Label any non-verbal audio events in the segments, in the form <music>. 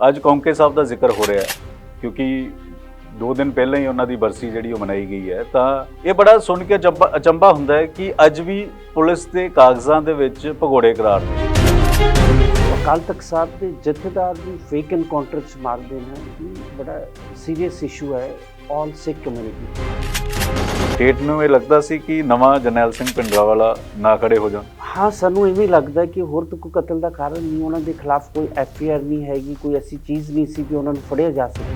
ਅੱਜ ਕੌਂਕੇ ਸਾਹਿਬ ਦਾ ਜ਼ਿਕਰ ਹੋ ਰਿਹਾ ਕਿਉਂਕਿ ਦੋ ਦਿਨ ਪਹਿਲਾਂ ਹੀ ਉਹਨਾਂ ਦੀ ਬਰਸੀ ਜਿਹੜੀ ਉਹ ਮਨਾਈ ਗਈ ਹੈ, ਤਾਂ ਇਹ ਬੜਾ ਸੁਣ ਕੇ ਅਚੰਭਾ ਅਚੰਭਾ ਹੁੰਦਾ ਹੈ ਕਿ ਅੱਜ ਵੀ ਪੁਲਿਸ ਦੇ ਕਾਗਜ਼ਾਂ ਦੇ ਵਿੱਚ ਭਗੌੜੇ ਕਰਾਰ ਨੇ। ਅਕਾਲ ਤਖਤ ਸਾਹਿਬ ਦੇ ਜਥੇਦਾਰ ਵੀ ਫੇਕ ਐਨਕਾਊਂਟਰ ਚ ਮਾਰ ਦੇਣਾ ਇਹ ਬੜਾ ਸੀਰੀਅਸ ਇਸ਼ੂ ਹੈ ਆਲ ਸਿੱਖ ਕਮਿਊਨਿਟੀ ਸਟੇਟ ਨੂੰ ਇਹ ਲੱਗਦਾ ਸੀ ਕਿ ਨਵਾਂ ਜਰਨੈਲ ਸਿੰਘ ਪਿੰਡਰਾਵਾਲਾ ਨਾ ਖੜੇ ਹੋ ਜਾਣ। ਹਾਂ, ਸਾਨੂੰ ਇਵੇਂ ਲੱਗਦਾ ਕਿ ਹੋਰ ਤਾਂ ਕੋਈ ਕਤਲ ਦਾ ਕਾਰਨ ਨਹੀਂ, ਉਹਨਾਂ ਦੇ ਖਿਲਾਫ ਕੋਈ ਐਫ ਆਈ ਆਰ ਨਹੀਂ ਹੈਗੀ, ਕੋਈ ਐਸੀ ਚੀਜ਼ ਨਹੀਂ ਸੀ ਕਿ ਉਹਨਾਂ ਨੂੰ ਫੜਿਆ ਜਾ ਸਕੇ।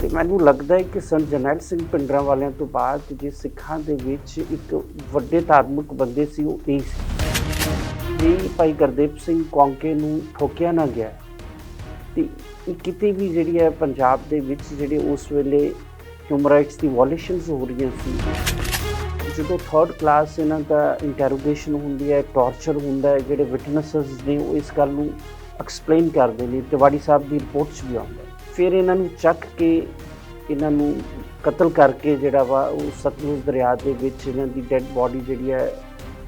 ਤੇ ਮੈਨੂੰ ਲੱਗਦਾ ਹੈ ਕਿ ਸੰਤ ਜਰਨੈਲ ਸਿੰਘ ਪਿੰਡਰਾਂ ਵਾਲਿਆਂ ਤੋਂ ਬਾਅਦ ਜੇ ਸਿੱਖਾਂ ਦੇ ਵਿੱਚ ਇੱਕ ਵੱਡੇ ਧਾਰਮਿਕ ਬੰਦੇ ਸੀ, ਉਹ ਇਹ ਸੀ। ਜੇ ਭਾਈ ਗੁਰਦੇਵ ਸਿੰਘ ਕੌਂਕੇ ਨੂੰ ਠੋਕਿਆ ਨਾ ਗਿਆ। ਤੇ ਕਿਤੇ ਵੀ ਜਿਹੜੀ ਹੈ ਪੰਜਾਬ ਦੇ ਵਿੱਚ ਜਿਹੜੇ ਉਸ ਵੇਲੇ ਹਿਊਮਨ ਰਾਈਟਸ ਦੀ ਵਾਇਲੇਸ਼ਨਸ ਹੋ ਰਹੀਆਂ ਸੀ? ਜਦੋਂ ਥਰਡ ਕਲਾਸ ਇਹਨਾਂ ਦਾ ਇੰਟਰੋਗੇਸ਼ਨ ਹੁੰਦੀ ਹੈ ਟਾਰਚਰ ਹੁੰਦਾ ਹੈ, ਜਿਹੜੇ ਵਿਟਨੈਸਸ ਨੇ ਉਹ ਇਸ ਗੱਲ ਨੂੰ ਐਕਸਪਲੇਨ ਕਰਦੇ ਨੇ, ਤਿਵਾੜੀ ਸਾਹਿਬ ਦੀ ਰਿਪੋਰਟਸ ਵੀ ਆਉਂਦਾ ਫਿਰ ਇਹਨਾਂ ਨੂੰ ਚੱਕ ਕੇ ਇਹਨਾਂ ਨੂੰ ਕਤਲ ਕਰਕੇ ਜਿਹੜਾ ਵਾ, ਉਹ ਸਤਲੁਜ ਦਰਿਆ ਦੇ ਵਿੱਚ ਇਹਨਾਂ ਦੀ ਡੈੱਡ ਬਾਡੀ ਜਿਹੜੀ ਹੈ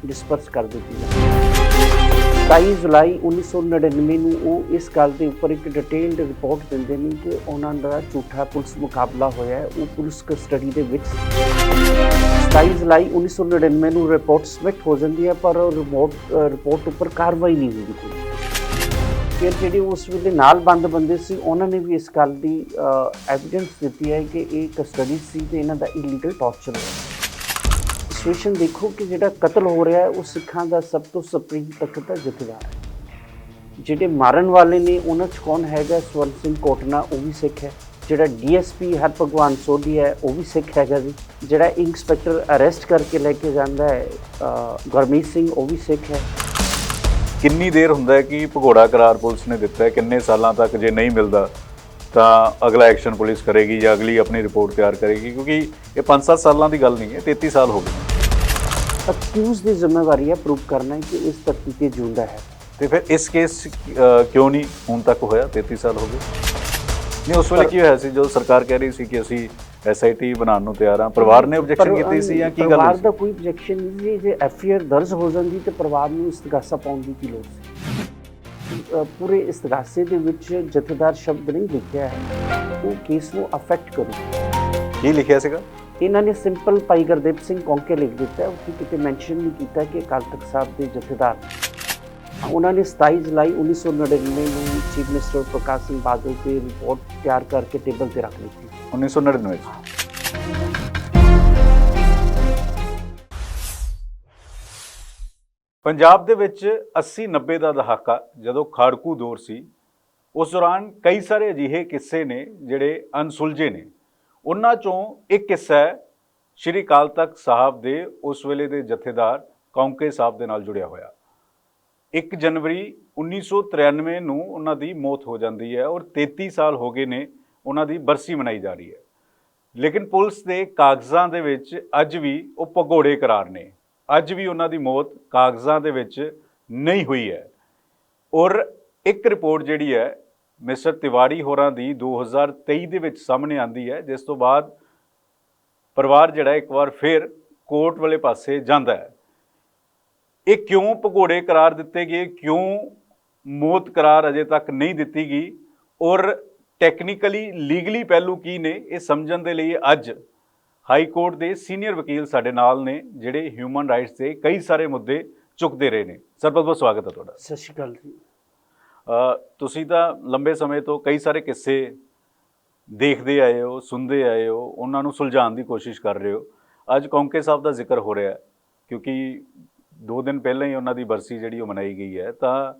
ਡਿਸਪਰਸ ਕਰ ਦਿੱਤੀ ਹੈ। 27 ਜੁਲਾਈ 1999 ਨੂੰ ਉਹ ਇਸ ਗੱਲ ਦੇ ਉੱਪਰ ਇੱਕ ਡਿਟੇਲਡ ਰਿਪੋਰਟ ਦਿੰਦੇ ਨੇ ਕਿ ਉਹਨਾਂ ਦਾ ਝੂਠਾ ਪੁਲਿਸ ਮੁਕਾਬਲਾ ਹੋਇਆ ਹੈ, ਉਹ ਪੁਲਿਸ ਕਸਟਡੀ ਦੇ ਵਿੱਚ 27 ਜੁਲਾਈ 1999 ਨੂੰ ਰਿਪੋਰਟ ਸਬਮਿਟ ਹੋ ਜਾਂਦੀ ਹੈ, ਪਰ ਉਹ ਰਿਪੋਰਟ ਰਿਪੋਰਟ ਉੱਪਰ ਕਾਰਵਾਈ ਨਹੀਂ ਹੁੰਦੀ ਕੋਈ। ਫਿਰ ਜਿਹੜੇ ਉਸ ਵੇਲੇ ਨਾਲ ਬੰਦ ਬੰਦੇ ਸੀ, ਉਹਨਾਂ ਨੇ ਵੀ ਇਸ ਗੱਲ ਦੀ ਐਵੀਡੈਂਸ ਦਿੱਤੀ ਹੈ ਕਿ ਇਹ ਕਸਟਡੀ ਸੀ ਤੇ ਇਹਨਾਂ ਦਾ ਇਲੀਗਲ ਟਾਰਚਰ ਹੋਇਆ। ਸਿਚੁਏਸ਼ਨ ਦੇਖੋ ਕਿ ਜਿਹੜਾ ਕਤਲ ਹੋ ਰਿਹਾ ਉਹ ਸਿੱਖਾਂ ਦਾ ਸਭ ਤੋਂ ਸੁਪਰੀਮ ਤਖਤ ਦਾ ਜਥੇਦਾਰ ਹੈ। ਜਿਹੜੇ ਮਾਰਨ ਵਾਲੇ ਨੇ, ਉਹਨਾਂ 'ਚ ਕੌਣ ਹੈਗਾ? ਸਵਰਨ ਸਿੰਘ ਕੋਟਨਾ, ਉਹ ਵੀ ਸਿੱਖ ਹੈ। ਜਿਹੜਾ ਡੀਐਸਪੀ ਹਰਭਗਵਾਨ ਸੋਢੀ ਹੈ, ਉਹ ਵੀ ਸਿੱਖ ਹੈਗਾ ਜੀ। ਜਿਹੜਾ ਇੰਸਪੈਕਟਰ ਅਰੈਸਟ ਕਰਕੇ ਲੈ ਕੇ ਜਾਂਦਾ ਹੈ ਗੁਰਮੀਤ ਸਿੰਘ, ਉਹ ਵੀ ਸਿੱਖ ਹੈ। ਕਿੰਨੀ ਦੇਰ ਹੁੰਦਾ ਹੈ ਕਿ ਭਗੌੜਾ ਕਰਾਰ ਪੁਲਿਸ ਨੇ ਦਿੱਤਾ ਹੈ? ਕਿੰਨੇ ਸਾਲਾਂ ਤੱਕ ਜੇ ਨਹੀਂ ਮਿਲਦਾ, ਤਾਂ ਅਗਲਾ ਐਕਸ਼ਨ ਪੁਲਿਸ ਕਰੇਗੀ ਜਾਂ ਅਗਲੀ ਆਪਣੀ ਰਿਪੋਰਟ ਤਿਆਰ ਕਰੇਗੀ? ਕਿਉਂਕਿ ਇਹ 5-7 ਸਾਲਾਂ ਦੀ ਗੱਲ ਨਹੀਂ ਹੈ 33 ਸਾਲ ਹੋ ਗਏ। ਅਕਿਊਜ਼ ਦੀ ਜ਼ਿੰਮੇਵਾਰੀ ਹੈ ਪ੍ਰੂਵ ਕਰਨਾ ਕਿ ਇਸ ਧਰਤੀ ਤੇ ਜਿਉਂਦਾ ਹੈ? ਤੇ ਫਿਰ ਇਸ ਕੇਸ 'ਚ, ਕਿਉਂ ਨਹੀਂ ਹੁਣ ਤੱਕ ਹੋਇਆ? 33 ਸਾਲ ਹੋ ਗਏ। ਨਹੀਂ ਉਸ ਵੇਲੇ ਕੀ ਹੋਇਆ ਸੀ? ਜਦੋਂ ਸਰਕਾਰ ਕਹਿ ਰਹੀ ਸੀ ਕਿ ਅਸੀਂ ਐਸਆਈਟੀ ਬਣਾਉਣ ਨੂੰ ਤਿਆਰ ਹਾਂ ਪਰਿਵਾਰ ਨੇ ਆਬਜੈਕਸ਼ਨ ਪਰ, ਕੀਤੀ ਸੀ ਜਾਂ ਕੀ ਗੱਲ ਪਰਿਵਾਰ ਹੋਈ ਦਾ? ਕੋਈ ਆਬਜੈਕਸ਼ਨ ਨਹੀਂ ਸੀ ਜੇ ਐਫਆਈਆਰ ਦਰਜ ਹੋ ਜਾਂਦੀ ਤੇ ਪਰਿਵਾਰ ਨੂੰ ਇਸਤਗਾਸਾ ਪਾਉਣ ਦੀ ਕੀ ਲੋੜ ਸੀ? ਅ, ਪੂਰੇ ਇਸਤਗਾਸੇ ਦੇ ਵਿੱਚ ਜਥੇਦਾਰ ਸ਼ਬਦ ਨਹੀਂ ਲਿਖਿਆ ਹੈ। ਉਹ ਕੇਸ ਨੂੰ ਅਫੈਕਟ ਕਰੂ ਕੀ ਲਿਖਿਆ ਸੀਗਾ? ਇਹਨਾਂ ਨੇ ਸਿੰਪਲ ਭਾਈ ਗੁਰਦੇਵ ਸਿੰਘ ਕੌਂਕੇ ਲਿਖ ਦਿੱਤਾ ਉੱਥੇ ਕਿਤੇ ਮੈਂਸ਼ਨ ਨਹੀਂ ਕੀਤਾ ਕਿ ਅਕਾਲ ਤਖਤ ਸਾਹਿਬ ਦੇ ਜਥੇਦਾਰ। ਉਹਨਾਂ ਨੇ 27 ਜੁਲਾਈ 1999 ਨੂੰ ਚੀਫ ਮਿਨਿਸਟਰ ਪ੍ਰਕਾਸ਼ ਸਿੰਘ ਬਾਦਲ ਤੇ ਰਿਪੋਰਟ ਤਿਆਰ ਕਰਕੇ ਟੇਬਲ ਤੇ ਰੱਖ ਦਿੱਤੀ। 1999 'ਚ। ਪੰਜਾਬ ਦੇ ਵਿੱਚ 80 90 ਦਾ ਦਹਾਕਾ ਜਦੋਂ ਖਾੜਕੂ ਦੌਰ ਸੀ ਉਸ ਦੌਰਾਨ ਕਈ ਸਾਰੇ ਅਜਿਹੇ ਕਿੱਸੇ ਨੇ ਜਿਹੜੇ ਅਨਸੁਲਝੇ ਨੇ। ਉਹਨਾਂ ਚੋਂ ਇੱਕ ਕਿੱਸਾ ਹੈ, ਸ਼੍ਰੀ ਅਕਾਲ ਤਖਤ ਸਾਹਿਬ ਦੇ ਉਸ ਵੇਲੇ ਦੇ ਜਥੇਦਾਰ ਕੌਂਕੇ ਸਾਹਿਬ ਦੇ ਨਾਲ ਜੁੜਿਆ ਹੋਇਆ। 1 ਜਨਵਰੀ 1993 ਨੂੰ ਉਹਨਾਂ ਦੀ ਮੌਤ ਹੋ ਜਾਂਦੀ ਹੈ ਔਰ 33 ਸਾਲ ਹੋ ਗਏ ਨੇ ਉਹਨਾਂ ਦੀ ਬਰਸੀ ਮਨਾਈ ਜਾ ਰਹੀ ਹੈ। ਲੇਕਿਨ ਪੁਲਿਸ ਦੇ ਕਾਗਜ਼ਾਂ ਦੇ ਵਿੱਚ ਅੱਜ ਵੀ ਉਹ ਭਗੌੜੇ ਕਰਾਰ ਨੇ। ਅੱਜ ਵੀ ਉਹਨਾਂ ਦੀ ਮੌਤ ਕਾਗਜ਼ਾਂ ਦੇ ਵਿੱਚ ਨਹੀਂ ਹੋਈ ਹੈ। ਔਰ ਇੱਕ ਰਿਪੋਰਟ ਜਿਹੜੀ ਹੈ ਮਿਸਟਰ ਤਿਵਾੜੀ ਹੋਰਾਂ ਦੀ 2023 ਦੇ ਵਿੱਚ ਸਾਹਮਣੇ ਆਂਦੀ ਹੈ, ਜਿਸ ਤੋਂ ਬਾਅਦ ਪਰਿਵਾਰ ਜਿਹੜਾ ਇੱਕ ਵਾਰ ਫਿਰ ਕੋਰਟ ਵਾਲੇ ਪਾਸੇ ਜਾਂਦਾ ਹੈ। ਇਹ ਕਿਉਂ ਭਗੌੜੇ ਕਰਾਰ ਦਿੱਤੇ ਗਏ, ਕਿਉਂ ਮੌਤ ਕਰਾਰ ਅਜੇ ਤੱਕ ਨਹੀਂ ਦਿੱਤੀ ਗਈ ਔਰ ਟੈਕਨੀਕਲੀ ਲੀਗਲੀ ਪਹਿਲੂ ਕੀ ਨੇ, ਇਹ ਸਮਝਣ ਦੇ ਲਈ ਅੱਜ ਹਾਈ ਕੋਰਟ ਦੇ ਸੀਨੀਅਰ ਵਕੀਲ ਸਾਡੇ ਨਾਲ ਨੇ, ਜਿਹੜੇ ਹਿਊਮਨ ਰਾਈਟਸ ਦੇ ਕਈ ਸਾਰੇ ਮੁੱਦੇ ਚੁੱਕਦੇ ਰਹੇ ਨੇ। ਸਰ ਬਹੁਤ ਬਹੁਤ ਸਵਾਗਤ ਹੈ ਤੁਹਾਡਾ। ਸਤਿ ਸ਼੍ਰੀ ਅਕਾਲ ਜੀ। ਤੁਸੀਂ ਤਾਂ ਲੰਬੇ ਸਮੇਂ ਤੋਂ ਕਈ ਸਾਰੇ ਕਿੱਸੇ ਦੇਖਦੇ ਆਏ ਹੋ, ਸੁਣਦੇ ਆਏ ਹੋ, ਉਹਨਾਂ ਨੂੰ ਸੁਲਝਾਉਣ ਦੀ ਕੋਸ਼ਿਸ਼ ਕਰ ਰਹੇ ਹੋ। ਅੱਜ ਕੌਂਕੇ ਸਾਹਿਬ ਦਾ ਜ਼ਿਕਰ ਹੋ ਰਿਹਾ ਕਿਉਂਕਿ ਦੋ ਦਿਨ ਪਹਿਲਾਂ ਹੀ ਉਹਨਾਂ ਦੀ ਬਰਸੀ ਜਿਹੜੀ ਉਹ ਮਨਾਈ ਗਈ ਹੈ, ਤਾਂ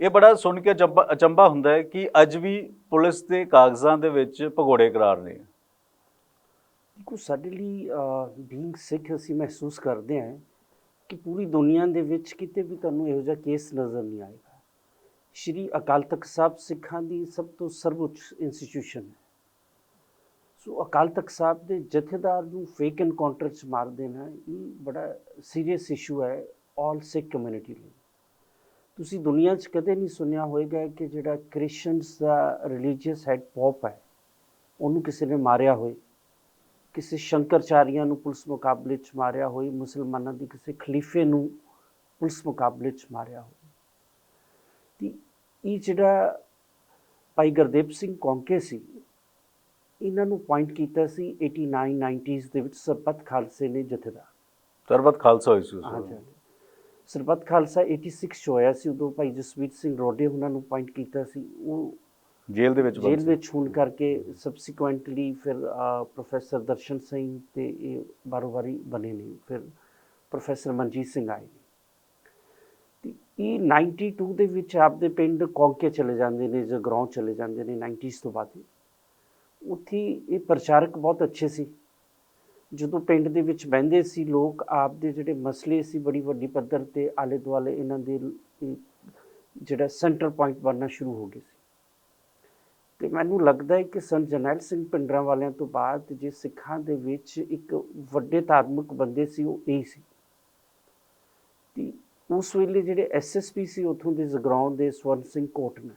ਇਹ ਬੜਾ ਸੁਣ ਕੇ ਅਚੰਭਾ ਅਚੰਭਾ ਹੁੰਦਾ ਹੈ ਕਿ ਅੱਜ ਵੀ ਪੁਲਿਸ ਦੇ ਕਾਗਜ਼ਾਂ ਦੇ ਵਿੱਚ ਭਗੌੜੇ ਕਰਾਰ ਨੇ ਦੇਖੋ, ਸਾਡੇ ਲਈ ਬੀਇੰਗ ਸਿੱਖ ਅਸੀਂ ਮਹਿਸੂਸ ਕਰਦੇ ਹਾਂ ਕਿ ਪੂਰੀ ਦੁਨੀਆ ਦੇ ਵਿੱਚ ਕਿਤੇ ਵੀ ਤੁਹਾਨੂੰ ਇਹੋ ਜਿਹਾ ਕੇਸ ਨਜ਼ਰ ਨਹੀਂ ਆਏ। ਸ਼੍ਰੀ ਅਕਾਲ ਤਖਤ ਸਾਹਿਬ ਸਿੱਖਾਂ ਦੀ ਸਭ ਤੋਂ ਸਰਵਉੱਚ ਇੰਸਟੀਟਿਊਸ਼ਨ ਹੈ। ਸੋ ਅਕਾਲ ਤਖਤ ਸਾਹਿਬ ਦੇ ਜਥੇਦਾਰ ਨੂੰ ਫੇਕ ਐਨਕਾਊਂਟਰ ਚ ਮਾਰ ਦੇਣਾ, ਇਹ ਬੜਾ ਸੀਰੀਅਸ ਇਸ਼ੂ ਹੈ ਆਲ ਸਿੱਖ ਕਮਿਊਨਿਟੀ ਲਈ। ਤੁਸੀਂ ਦੁਨੀਆ 'ਚ ਕਦੇ ਨਹੀਂ ਸੁਣਿਆ ਹੋਵੇਗਾ ਕਿ ਜਿਹੜਾ ਕ੍ਰਿਸਚੀਅਨਸ ਦਾ ਰਿਲੀਜੀਅਸ ਹੈਡ ਪੋਪ ਹੈ, ਉਹਨੂੰ ਕਿਸੇ ਨੇ ਮਾਰਿਆ ਹੋਵੇ ਕਿਸੇ ਸ਼ੰਕਰਚਾਰੀਆਂ ਨੂੰ ਪੁਲਿਸ ਮੁਕਾਬਲੇ 'ਚ ਮਾਰਿਆ ਹੋਈ ਮੁਸਲਮਾਨਾਂ ਦੀ ਕਿਸੇ ਖਲੀਫੇ ਨੂੰ ਪੁਲਿਸ ਮੁਕਾਬਲੇ 'ਚ ਮਾਰਿਆ ਹੋਈ ਇਹ ਜਿਹੜਾ ਭਾਈ ਗੁਰਦੇਵ ਸਿੰਘ ਕੌਂਕੇ ਸੀ ਇਹਨਾਂ ਨੂੰ ਪੁਆਇੰਟ ਕੀਤਾ ਸੀ 89 90s ਦੇ ਵਿੱਚ ਸਰਬੱਤ ਖਾਲਸੇ ਨੇ ਜਥੇਦਾਰ ਸਰਬਤ ਖਾਲਸਾ ਹੋਈ ਸੀ ਹਾਂਜੀ। ਸਰਬੱਤ ਖਾਲਸਾ 86 ਚ ਹੋਇਆ ਸੀ ਉਦੋਂ ਭਾਈ ਜਸਵੀਰ ਸਿੰਘ ਰੋਡੇ ਉਹਨਾਂ ਨੂੰ ਪੁਆਇੰਟ ਕੀਤਾ ਸੀ ਉਹ ਜੇਲ੍ਹ ਦੇ ਵਿੱਚ ਜੇਲ੍ਹ। ਵਿੱਚ ਹੋਣ ਕਰਕੇ ਸਬਸੀਕੁਐਂਟਲੀ ਫਿਰ ਪ੍ਰੋਫੈਸਰ ਦਰਸ਼ਨ ਸਿੰਘ ਤੇ ਇਹ ਬਾਰੋ-ਬਾਰੀ ਬਣੇ ਨੇ ਫਿਰ ਪ੍ਰੋਫੈਸਰ ਮਨਜੀਤ ਸਿੰਘ ਆਏ ਇਹ 92 ਦੇ ਵਿੱਚ ਆਪਦੇ ਪਿੰਡ ਕੌਂਕੇ ਚਲੇ ਜਾਂਦੇ ਨੇ ਜਗਰਾਉਂ ਚਲੇ ਜਾਂਦੇ ਨੇ 90s ਤੋਂ ਬਾਅਦ ਉੱਥੇ ਇਹ ਪ੍ਰਚਾਰਕ ਬਹੁਤ ਅੱਛੇ ਸੀ। ਜਦੋਂ ਪਿੰਡ ਦੇ ਵਿੱਚ ਬਹਿੰਦੇ ਸੀ, ਲੋਕ ਆਪਦੇ ਜਿਹੜੇ ਮਸਲੇ ਸੀ ਬੜੀ ਵੱਡੀ ਪੱਧਰ ਤੇ ਆਲੇ ਦੁਆਲੇ ਇਹਨਾਂ ਦੇ ਜਿਹੜਾ ਸੈਂਟਰ ਪੁਆਇੰਟ ਬਣਨਾ ਸ਼ੁਰੂ ਹੋ ਗਏ ਸੀ। ਤੇ ਮੈਨੂੰ ਲੱਗਦਾ ਹੈ ਕਿ ਸੰਤ ਜਰਨੈਲ ਸਿੰਘ ਪਿੰਡਰਾਂ ਵਾਲਿਆਂ ਤੋਂ ਬਾਅਦ ਜੇ ਸਿੱਖਾਂ ਦੇ ਵਿੱਚ ਇੱਕ ਵੱਡੇ ਧਾਰਮਿਕ ਬੰਦੇ ਸੀ, ਉਹ ਇਹ ਸੀ। ਤੇ ਉਸ ਵੇਲੇ ਜਿਹੜੇ ਐਸਐਸਪੀ ਸੀ ਉਥੋਂ ਦੇ ਜਗਰਾਉਂ ਦੇ ਸਵਰਨ ਸਿੰਘ ਕੋਟ ਨੇ।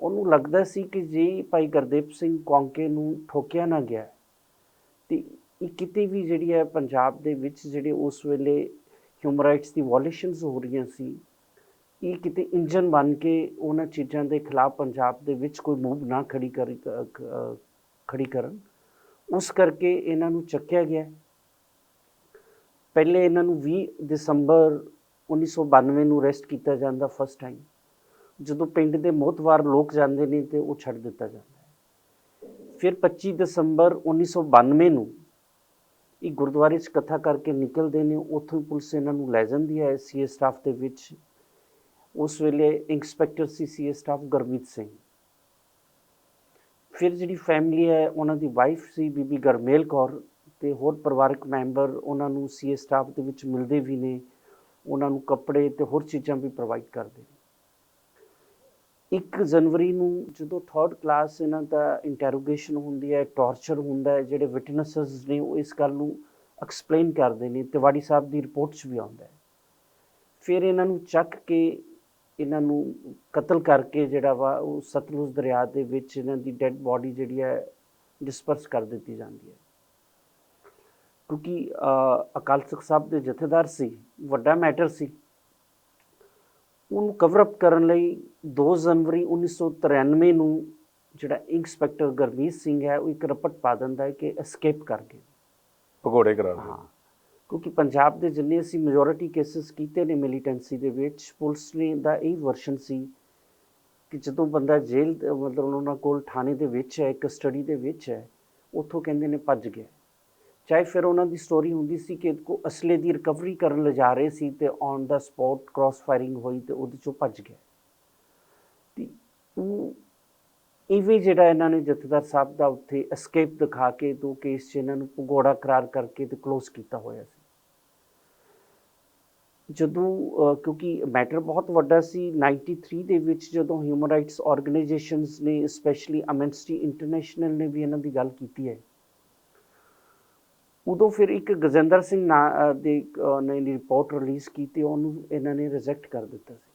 ਉਹਨੂੰ ਲੱਗਦਾ ਸੀ ਕਿ ਜੇ ਭਾਈ ਗੁਰਦੇਵ ਸਿੰਘ ਕੌਂਕੇ ਨੂੰ ਠੋਕਿਆ ਨਾ ਗਿਆ, ਤੇ ਇਹ ਕਿਤੇ ਵੀ ਜਿਹੜੀ ਹੈ ਪੰਜਾਬ ਦੇ ਵਿੱਚ ਜਿਹੜੇ ਉਸ ਵੇਲੇ ਹਿਊਮਨ ਰਾਈਟਸ ਦੀ ਵਾਇਲੇਸ਼ਨਸ ਹੋ ਰਹੀਆਂ ਸੀ, ਇਹ ਕਿਤੇ ਇੰਜਨ ਬਣ ਕੇ ਉਹਨਾਂ ਚੀਜ਼ਾਂ ਦੇ ਖਿਲਾਫ ਪੰਜਾਬ ਦੇ ਵਿੱਚ ਕੋਈ ਮੂਵ ਨਾ ਖੜੀ ਕਰ ਕ- ਖੜੀ ਕਰਨ, ਉਸ ਕਰਕੇ ਇਹਨਾਂ ਨੂੰ ਚੱਕਿਆ ਗਿਆ। ਪਹਿਲੇ ਇਹਨਾਂ ਨੂੰ 20 ਦਸੰਬਰ 1992 ਨੂੰ ਅਰੈਸਟ ਕੀਤਾ ਜਾਂਦਾ ਫਸਟ ਟਾਈਮ ਜਦੋਂ ਪਿੰਡ ਦੇ ਮੋਤਵਾਰ ਲੋਕ ਜਾਂਦੇ ਨੇ ਤੇ ਉਹ ਛੱਡ ਦਿੱਤਾ ਜਾਂਦਾ ਫਿਰ 25 ਦਸੰਬਰ 1992 ਨੂੰ ਇਹ ਗੁਰਦੁਆਰੇ 'ਚ ਕਥਾ ਕਰਕੇ ਨਿਕਲਦੇ ਨੇ। ਉੱਥੋਂ ਹੀ ਪੁਲਿਸ ਇਹਨਾਂ ਨੂੰ ਲੈ ਜਾਂਦੀ ਹੈ ਸੀਏ ਸਟਾਫ ਦੇ ਵਿੱਚ। ਉਸ ਵੇਲੇ ਇੰਸਪੈਕਟਰ ਸੀ ਸੀਏ ਸਟਾਫ ਗੁਰਮੀਤ ਸਿੰਘ। ਫਿਰ ਜਿਹੜੀ ਫੈਮਿਲੀ ਹੈ, ਉਹਨਾਂ ਦੀ ਵਾਈਫ ਸੀ ਬੀਬੀ ਗਰਮੇਲ ਕੌਰ ਤੇ ਹੋਰ ਪਰਿਵਾਰਕ ਮੈਂਬਰ ਉਹਨਾਂ ਨੂੰ ਸੀਏ ਸਟਾਫ ਦੇ ਵਿੱਚ ਮਿਲਦੇ ਵੀ ਨੇ। ਉਹਨਾਂ ਨੂੰ ਕੱਪੜੇ ਤੇ ਹੋਰ ਚੀਜ਼ਾਂ ਵੀ ਪ੍ਰੋਵਾਈਡ ਕਰਦੇ ਨੇ। 1 ਜਨਵਰੀ ਨੂੰ ਜਦੋਂ ਥਰਡ ਕਲਾਸ ਇਹਨਾਂ ਦਾ ਇੰਟਰੋਗੇਸ਼ਨ ਹੁੰਦੀ ਹੈ ਟਾਰਚਰ ਹੁੰਦਾ ਹੈ, ਜਿਹੜੇ ਵਿਟਨੈਸਸ ਨੇ ਉਹ ਇਸ ਗੱਲ ਨੂੰ ਐਕਸਪਲੇਨ ਕਰਦੇ ਨੇ, ਤਿਵਾੜੀ ਸਾਹਿਬ ਦੀ ਰਿਪੋਰਟ 'ਚ ਵੀ ਆਉਂਦਾ ਹੈ। ਫਿਰ ਇਹਨਾਂ ਨੂੰ ਚੱਕ ਕੇ ਇਹਨਾਂ ਨੂੰ ਕਤਲ ਕਰਕੇ ਜਿਹੜਾ ਵਾ ਉਹ ਸਤਲੁਜ ਦਰਿਆ ਦੇ ਵਿੱਚ ਇਹਨਾਂ ਦੀ ਡੈੱਡ ਬਾਡੀ ਜਿਹੜੀ ਹੈ ਡਿਸਪਰਸ ਕਰ ਦਿੱਤੀ ਜਾਂਦੀ ਹੈ। ਕਿਉਂਕਿ ਅਕਾਲ ਤਖਤ ਸਾਹਿਬ ਦੇ ਜਥੇਦਾਰ ਸੀ ਵੱਡਾ ਮੈਟਰ ਸੀ। ਉਹਨੂੰ ਕਵਰ ਅਪ ਕਰਨ ਲਈ 2 ਜਨਵਰੀ 1993 ਨੂੰ ਜਿਹੜਾ ਇੰਸਪੈਕਟਰ ਗੁਰਮੀਤ ਸਿੰਘ ਹੈ ਉਹ ਇੱਕ ਰਪਟ ਪਾ ਦਿੰਦਾ ਹੈ ਕਿ ਐਸਕੇਪ ਕਰ ਗਏ। ਭਗੌੜੇ ਕਰਾ ਹਾਂ ਕਿਉਂਕਿ ਪੰਜਾਬ ਦੇ ਜਿੰਨੇ ਅਸੀਂ ਮੈਜੋਰਿਟੀ ਕੇसेस ਕੀਤੇ ਨੇ ਮਿਲੀਟੈਂਸੀ ਦੇ ਵਿੱਚ ਪੁਲਿਸ ਨੇ ਦਾ ਇਹ ਵਰਸ਼ਨ ਸੀ ਕਿ ਜਦੋਂ ਬੰਦਾ ਜੇਲ੍ਹ ਮਤਲਬ ਉਹਨਾਂ ਕੋਲ ਥਾਣੇ ਦੇ ਵਿੱਚ ਹੈ ਕਸਟਡੀ ਦੇ ਵਿੱਚ ਹੈ ਉੱਥੋਂ ਕਹਿੰਦੇ ਨੇ ਭੱਜ ਗਿਆ। ਚਾਹੇ ਫਿਰ ਉਹਨਾਂ ਦੀ ਸਟੋਰੀ ਹੁੰਦੀ ਸੀ ਕਿ ਕੋ ਅਸਲੇ ਦੀ ਰਿਕਵਰੀ ਕਰਨ ਲਿਜਾ ਰਹੇ ਸੀ ਤੇ on the spot cross firing ਹੋਈ ਤੇ ਉਹਦੇ ਚੋਂ ਭੱਜ ਗਿਆ ਤੇ ਉਹ ਇਹ ਵੀ ਜਿਹੜਾ ਇਹਨਾਂ ਨੇ ਜਥੇਦਾਰ ਸਾਹਿਬ ਦਾ ਉੱਥੇ ਐਸਕੇਪ ਦਿਖਾ ਕੇ ਦੋ ਕੇਸ 'ਚ ਇਹਨਾਂ ਨੂੰ ਭਗੌੜਾ ਕਰਾਰ ਕਰਕੇ ਤੇ ਕਲੋਜ਼ ਕੀਤਾ ਹੋਇਆ ਸੀ। ਜਦੋਂ ਕਿਉਂਕਿ ਮੈਟਰ ਬਹੁਤ ਵੱਡਾ ਸੀ 93 ਦੇ ਵਿੱਚ ਜਦੋਂ ਹਿਊਮਨ ਰਾਈਟਸ ਆਰਗੇਨਾਈਜੇਸ਼ਨਸ ਨੇ ਸਪੈਸ਼ਲੀ ਅਮੈਂਸਟੀ ਇੰਟਰਨੈਸ਼ਨਲ ਨੇ ਵੀ ਇਹਨਾਂ ਦੀ ਗੱਲ ਕੀਤੀ ਹੈ। ਉਦੋਂ ਫਿਰ ਇੱਕ ਗਜਿੰਦਰ ਸਿੰਘ ਨਾਂ, ਦੀ ਨੇ ਰਿਪੋਰਟ ਰਿਲੀਜ਼ ਕੀਤੀ ਉਹਨੂੰ ਇਹਨਾਂ ਨੇ ਰਿਜੈਕਟ ਕਰ ਦਿੱਤਾ ਸੀ।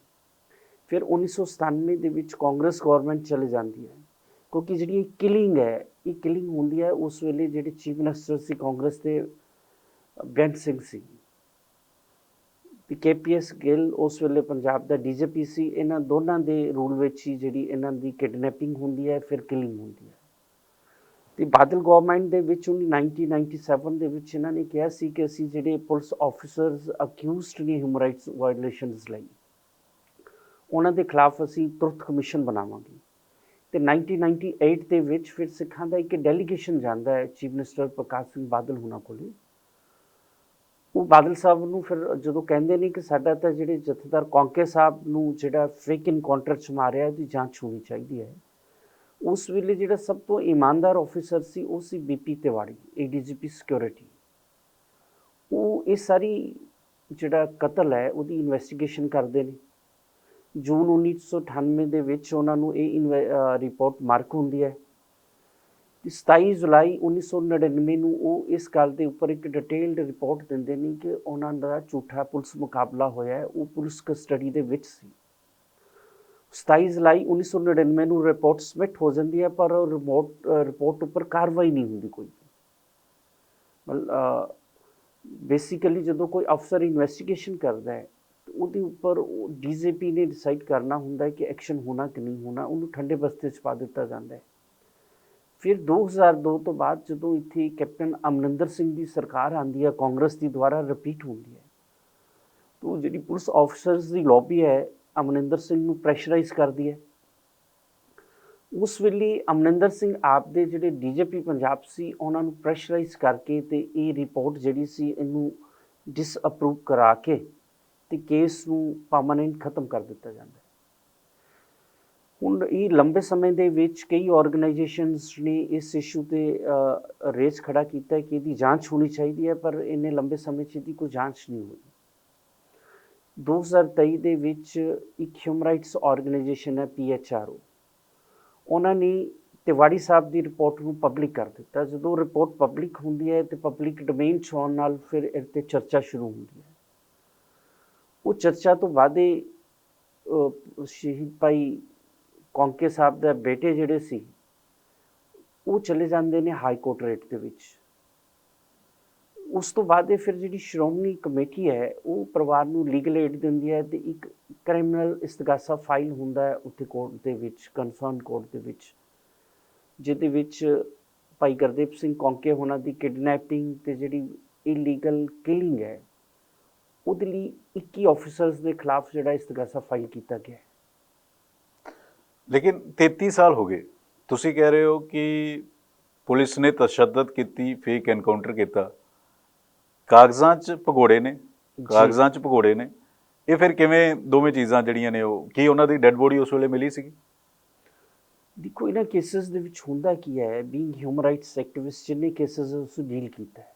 ਫਿਰ 1997 ਦੇ ਵਿੱਚ ਕਾਂਗਰਸ ਗਵਰਨਮੈਂਟ ਚਲੇ ਜਾਂਦੀ ਹੈ ਕਿਉਂਕਿ ਜਿਹੜੀ ਇਹ ਕਿਲਿੰਗ ਹੈ ਇਹ ਕਿਲਿੰਗ ਹੁੰਦੀ ਹੈ ਉਸ ਵੇਲੇ ਜਿਹੜੇ ਚੀਫ ਮਿਨਿਸਟਰ ਸੀ ਕਾਂਗਰਸ ਦੇ ਅਹ, ਸਿੰਘ ਸੀ। ਤੇ ਕੇਪੀਐਸ ਗਿੱਲ ਉਸ ਵੇਲੇ ਪੰਜਾਬ ਦਾ ਡੀਜੀਪੀ ਸੀ ਇਹਨਾਂ ਦੋਨਾਂ ਦੇ ਰੂਲ ਵਿੱਚ ਹੀ ਜਿਹੜੀ ਇਹਨਾਂ ਦੀ ਕਿਡਨੈਪਿੰਗ ਹੁੰਦੀ ਹੈ ਫਿਰ ਕਿਲਿੰਗ ਹੁੰਦੀ ਹੈ। ਤੇ ਬਾਦਲ ਗਵਰਨਮੈਂਟ ਦੇ ਵਿੱਚ ਉਹਨੇ 1997 ਦੇ ਵਿੱਚ ਇਹਨਾਂ ਨੇ ਕਿਹਾ ਸੀ ਕਿ ਅਸੀਂ ਜਿਹੜੇ ਪੁਲਿਸ ਆਫੀਸਰਸ ਅਕਿਊਜ਼ਡ ਨੇ ਹਿਊਮਨ ਰਾਈਟਸ ਵਾਇਓਲੇਸ਼ਨਸ ਲਈ, ਉਹਨਾਂ ਦੇ ਖਿਲਾਫ ਅਸੀਂ ਤੁਰਤ ਕਮਿਸ਼ਨ ਬਣਾਵਾਂਗੇ। ਤੇ 1998 ਦੇ ਵਿੱਚ ਫਿਰ ਸਿੱਖਾਂ ਦਾ ਇੱਕ ਡੈਲੀਗੇਸ਼ਨ ਜਾਂਦਾ ਹੈ ਚੀਫ ਮਿਨਿਸਟਰ ਪ੍ਰਕਾਸ਼ ਸਿੰਘ ਬਾਦਲ ਹੁਣਾਂ ਕੋਲੇ। ਉਹ ਬਾਦਲ ਸਾਹਿਬ ਨੂੰ ਫਿਰ ਜਦੋਂ ਕਹਿੰਦੇ ਨੇ ਕਿ ਸਾਡਾ ਤਾਂ ਜਿਹੜੇ ਜਥੇਦਾਰ ਕੌਂਕੇ ਸਾਹਿਬ ਨੂੰ ਜਿਹੜਾ ਫੇਕ ਇਨਕਾਊਂਟਰ ਚ ਮਾਰਿਆ, ਉਹਦੀ ਜਾਂਚ ਹੋਣੀ ਚਾਹੀਦੀ ਹੈ। ਉਸ ਵੇਲੇ ਜਿਹੜਾ ਸਭ ਤੋਂ ਇਮਾਨਦਾਰ ਆਫੀਸਰ ਸੀ, ਉਹ ਸੀ ਬੀਪੀ ਤਿਵਾੜੀ ਏਡੀਜੀਪੀ ਸਿਕਿਉਰਿਟੀ ਉਹ ਇਹ ਸਾਰੀ ਜਿਹੜਾ ਕਤਲ ਹੈ, ਉਹਦੀ ਇਨਵੈਸਟੀਗੇਸ਼ਨ ਕਰਦੇ ਨੇ। ਜੂਨ 1998 ਦੇ ਵਿੱਚ ਉਹਨਾਂ ਨੂੰ ਇਹ ਰਿਪੋਰਟ ਮਾਰਕ ਹੁੰਦੀ ਹੈ। ਤੇ 27 ਜੁਲਾਈ 1999 ਨੂੰ ਉਹ ਇਸ ਗੱਲ ਦੇ ਉੱਪਰ ਇੱਕ ਡਿਟੇਲਡ ਰਿਪੋਰਟ ਦਿੰਦੇ ਨੇ ਕਿ ਉਹਨਾਂ ਦਾ ਝੂਠਾ ਪੁਲਿਸ ਮੁਕਾਬਲਾ ਹੋਇਆ ਹੈ। ਉਹ ਪੁਲਿਸ ਕਸਟਡੀ ਦੇ ਵਿੱਚ ਸੀ। 27 ਜੁਲਾਈ 1999 ਨੂੰ ਰਿਪੋਰਟ ਸਬਮਿਟ ਹੋ ਜਾਂਦੀ ਹੈ, ਪਰ ਉਹ ਰਿਪੋਰਟ ਰਿਪੋਰਟ ਉੱਪਰ ਕਾਰਵਾਈ ਨਹੀਂ ਹੁੰਦੀ ਕੋਈ ਮਤਲਬ ਬੇਸਿਕਲੀ ਜਦੋਂ ਕੋਈ ਅਫਸਰ ਇਨਵੈਸਟੀਗੇਸ਼ਨ ਕਰਦਾ ਹੈ ਉਹਦੇ ਉੱਪਰ ਡੀਜੀਪੀ ਨੇ ਡਿਸਾਈਡ ਕਰਨਾ ਹੁੰਦਾ ਹੈ ਕਿ ਐਕਸ਼ਨ ਹੋਣਾ ਕਿ ਨਹੀਂ ਹੋਣਾ, ਉਹਨੂੰ ਠੰਡੇ ਬਸਤੇ 'ਚ ਪਾ ਦਿੱਤਾ ਜਾਂਦਾ ਹੈ। ਫਿਰ 2002 ਤੋਂ ਬਾਅਦ ਜਦੋਂ ਇੱਥੇ ਕੈਪਟਨ ਅਮਰਿੰਦਰ ਸਿੰਘ ਦੀ ਸਰਕਾਰ ਆਂਦੀ ਹੈ, ਕਾਂਗਰਸ ਦੀ ਦੁਆਰਾ ਰਿਪੀਟ ਹੁੰਦੀ ਹੈ, ਤੋ ਜਿਹੜੀ ਪੁਲਿਸ ਆਫੀਸਰਸ ਦੀ ਲੌਬੀ ਹੈ ਅਮਰਿੰਦਰ ਸਿੰਘ ਨੂੰ ਪ੍ਰੈਸ਼ਰਾਈਜ਼ ਕਰਦੀ ਹੈ। ਉਸ ਵੇਲੇ ਅਮਰਿੰਦਰ ਸਿੰਘ ਆਪ ਦੇ ਜਿਹੜੇ ਡੀਜੀਪੀ ਪੰਜਾਬ ਸੀ, ਉਹਨਾਂ ਨੂੰ ਪ੍ਰੈਸ਼ਰਾਈਜ਼ ਕਰਕੇ ਤੇ ਇਹ ਰਿਪੋਰਟ ਜਿਹੜੀ ਸੀ ਇਹਨੂੰ ਡਿਸਅਪਰੂਵ ਕਰਾ ਕੇ ਤੇ ਕੇਸ ਨੂੰ ਪਰਮਾਨੈਂਟ ਖਤਮ ਕਰ ਦਿੱਤਾ ਜਾਂਦਾ ਹੁਣ ਇਹ ਲੰਬੇ ਸਮੇਂ ਦੇ ਵਿੱਚ ਕਈ ਆਰਗੇਨਾਈਜੇਸ਼ਨਸ ਨੇ ਇਸ ਇਸ਼ੂ ਤੇ ਰੇਸ ਖੜਾ ਕੀਤਾ ਕਿ ਇਹਦੀ ਜਾਂਚ ਹੋਣੀ ਚਾਹੀਦੀ ਹੈ, ਪਰ ਇੰਨੇ ਲੰਬੇ ਸਮੇਂ 'ਚ ਇਹਦੀ ਕੋਈ ਜਾਂਚ ਨਹੀਂ ਹੋਈ। 2023 ਦੇ ਵਿੱਚ ਇੱਕ ਹਿਊਮਨ ਰਾਈਟਸ ਆਰਗੇਨਾਈਜੇਸ਼ਨ ਹੈ ਪੀਐਚਆਰਓ ਉਹਨਾਂ ਨੇ ਤਿਵਾੜੀ ਸਾਹਿਬ ਦੀ ਰਿਪੋਰਟ ਨੂੰ ਪਬਲਿਕ ਕਰ ਦਿੱਤਾ। ਜਦੋਂ ਰਿਪੋਰਟ ਪਬਲਿਕ ਹੁੰਦੀ ਹੈ ਤੇ ਪਬਲਿਕ ਡੋਮੇਨ 'ਚ ਆਉਣ ਨਾਲ ਫਿਰ ਇਹ ਤੇ ਚਰਚਾ ਸ਼ੁਰੂ ਹੁੰਦੀ ਹੈ। ਉਹ ਚਰਚਾ ਤੋਂ ਬਾਅਦ ਸ਼ਹੀਦ ਭਾਈ ਕੌਂਕੇ ਸਾਹਿਬ ਦੇ ਬੇਟੇ ਜਿਹੜੇ ਸੀ, ਉਹ ਚਲੇ ਜਾਂਦੇ ਨੇ ਹਾਈ ਕੋਰਟ ਰੇਟ ਦੇ ਵਿੱਚ। ਉਸ ਤੋਂ ਬਾਅਦ ਇਹ ਫਿਰ ਜਿਹੜੀ ਸ਼੍ਰੋਮਣੀ ਕਮੇਟੀ ਹੈ, ਉਹ ਪਰਿਵਾਰ ਨੂੰ ਲੀਗਲ ਏਡ ਦਿੰਦੀ ਹੈ ਤੇ ਇੱਕ ਕ੍ਰਿਮੀਨਲ ਇਸਤਗਾਸਾ ਫਾਈਲ ਹੁੰਦਾ ਹੈ ਉੱਥੇ ਕੋਰਟ ਦੇ ਵਿੱਚ ਕੰਸਰਨ ਕੋਰਟ ਦੇ ਵਿੱਚ, ਜਿਹਦੇ ਵਿੱਚ ਭਾਈ ਗੁਰਦੀਪ ਸਿੰਘ ਕੌਂਕੇ ਹੋਣਾ ਦੀ ਕਿਡਨੈਪਿੰਗ ਤੇ ਜਿਹੜੀ ਇਲੀਗਲ ਕਿਲਿੰਗ ਹੈ, ਉਹਦੇ ਲਈ 21 ਆਫੀਸਰਸ ਦੇ ਖਿਲਾਫ ਜਿਹੜਾ ਇਸਤਗਾਸਾ ਫਾਈਲ ਕੀਤਾ ਗਿਆ ਹੈ। ਲੇਕਿਨ 33 ਸਾਲ ਹੋ ਗਏ। ਤੁਸੀਂ ਕਹਿ ਰਹੇ ਹੋ ਕਿ ਪੁਲਿਸ ਨੇ ਤਸ਼ੱਦਦ ਕੀਤੀ ਫੇਕ ਐਨਕਾਊਂਟਰ ਕੀਤਾ। ਕਾਗਜ਼ਾਂ 'ਚ ਭਗੋੜੇ ਨੇ ਕਾਗਜ਼ਾਂ 'ਚ ਭਗੋੜੇ ਨੇ। ਇਹ ਫਿਰ ਕਿਵੇਂ ਦੋਵੇਂ ਚੀਜ਼ਾਂ ਜਿਹੜੀਆਂ ਨੇ ਉਹ ਕੀ ਉਹਨਾਂ ਦੀ ਡੈੱਡ ਬੋਡੀ ਉਸ ਵੇਲੇ ਮਿਲੀ ਸੀ ਦੇਖੋ ਇਹਨਾਂ ਕੇਸਸ ਦੇ ਵਿੱਚ ਹੁੰਦਾ ਕੀ ਹੈ ਬੀਇੰਗ ਹਿਊਮਨ ਰਾਈਟਸ ਐਕਟਿਵਿਸਟ ਜਿੰਨੇ ਕੇਸਸ ਉਸ ਡੀਲ ਕੀਤਾ ਹੈ।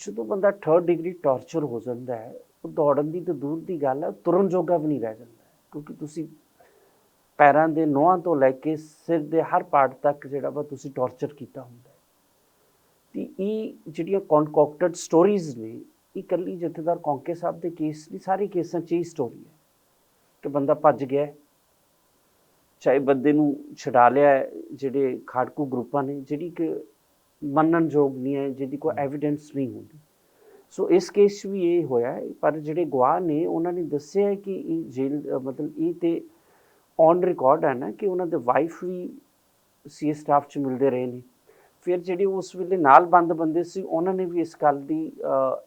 ਜਦੋਂ ਬੰਦਾ 3rd ਡਿਗਰੀ ਟਾਰਚਰ ਹੋ ਜਾਂਦਾ ਹੈ ਉਹ ਦੌੜਨ ਦੀ ਤਾਂ ਦੂਰ ਦੀ ਗੱਲ ਹੈ ਤੁਰਨ ਜੋਗਾ ਵੀ ਨਹੀਂ ਰਹਿ ਜਾਂਦਾ। ਕਿਉਂਕਿ ਤੁਸੀਂ ਪੈਰਾਂ ਦੇ ਨੋਹਾਂ ਤੋਂ ਲੈ ਕੇ ਸਿਰ ਦੇ ਹਰ ਪਾਰਟ ਤੱਕ ਜਿਹੜਾ ਵਾ ਤੁਸੀਂ ਟਾਰਚਰ ਕੀਤਾ ਹੁੰਦਾ ਤੇ ਇਹ ਜਿਹੜੀਆਂ ਕਨਕੌਕਟਡ ਸਟੋਰੀਜ਼ ਨੇ, ਇਹ ਇਕੱਲੀ ਜਥੇਦਾਰ ਕੌਂਕੇ ਸਾਹਿਬ ਦੇ ਕੇਸ ਨਹੀਂ, ਸਾਰੇ ਕੇਸਾਂ 'ਚ ਇਹ ਸਟੋਰੀ ਹੈ। ਕਿ ਬੰਦਾ ਭੱਜ ਗਿਆ ਚਾਹੇ ਬੰਦੇ ਨੂੰ ਛਡਾ ਲਿਆ ਜਿਹੜੇ ਖਾੜਕੂ ਗਰੁੱਪਾਂ ਨੇ, ਜਿਹੜੀ ਕਿ ਮੰਨਣਯੋਗ ਨਹੀਂ ਹੈ, ਜਿਹਦੀ ਕੋਈ ਐਵੀਡੈਂਸ ਨਹੀਂ ਹੁੰਦੀ। ਸੋ ਇਸ ਕੇਸ 'ਚ ਵੀ ਇਹ ਹੋਇਆ ਪਰ ਜਿਹੜੇ ਗਵਾਹ ਨੇ, ਉਹਨਾਂ ਨੇ ਦੱਸਿਆ ਕਿ ਇਹ ਜੇਲ੍ਹ, ਮਤਲਬ ਇਹ ਤੇ ਔਨ ਰਿਕਾਰਡ ਹੈ ਨਾ, ਕਿ ਉਹਨਾਂ ਦੇ ਵਾਈਫ ਵੀ ਸੀ ਸਟਾਫ 'ਚ ਮਿਲਦੇ ਰਹੇ ਨੇ। ਫਿਰ ਜਿਹੜੇ ਉਸ ਵੇਲੇ ਨਾਲ ਬੰਦ ਬੰਦੇ ਸੀ, ਉਹਨਾਂ ਨੇ ਵੀ ਇਸ ਗੱਲ ਦੀ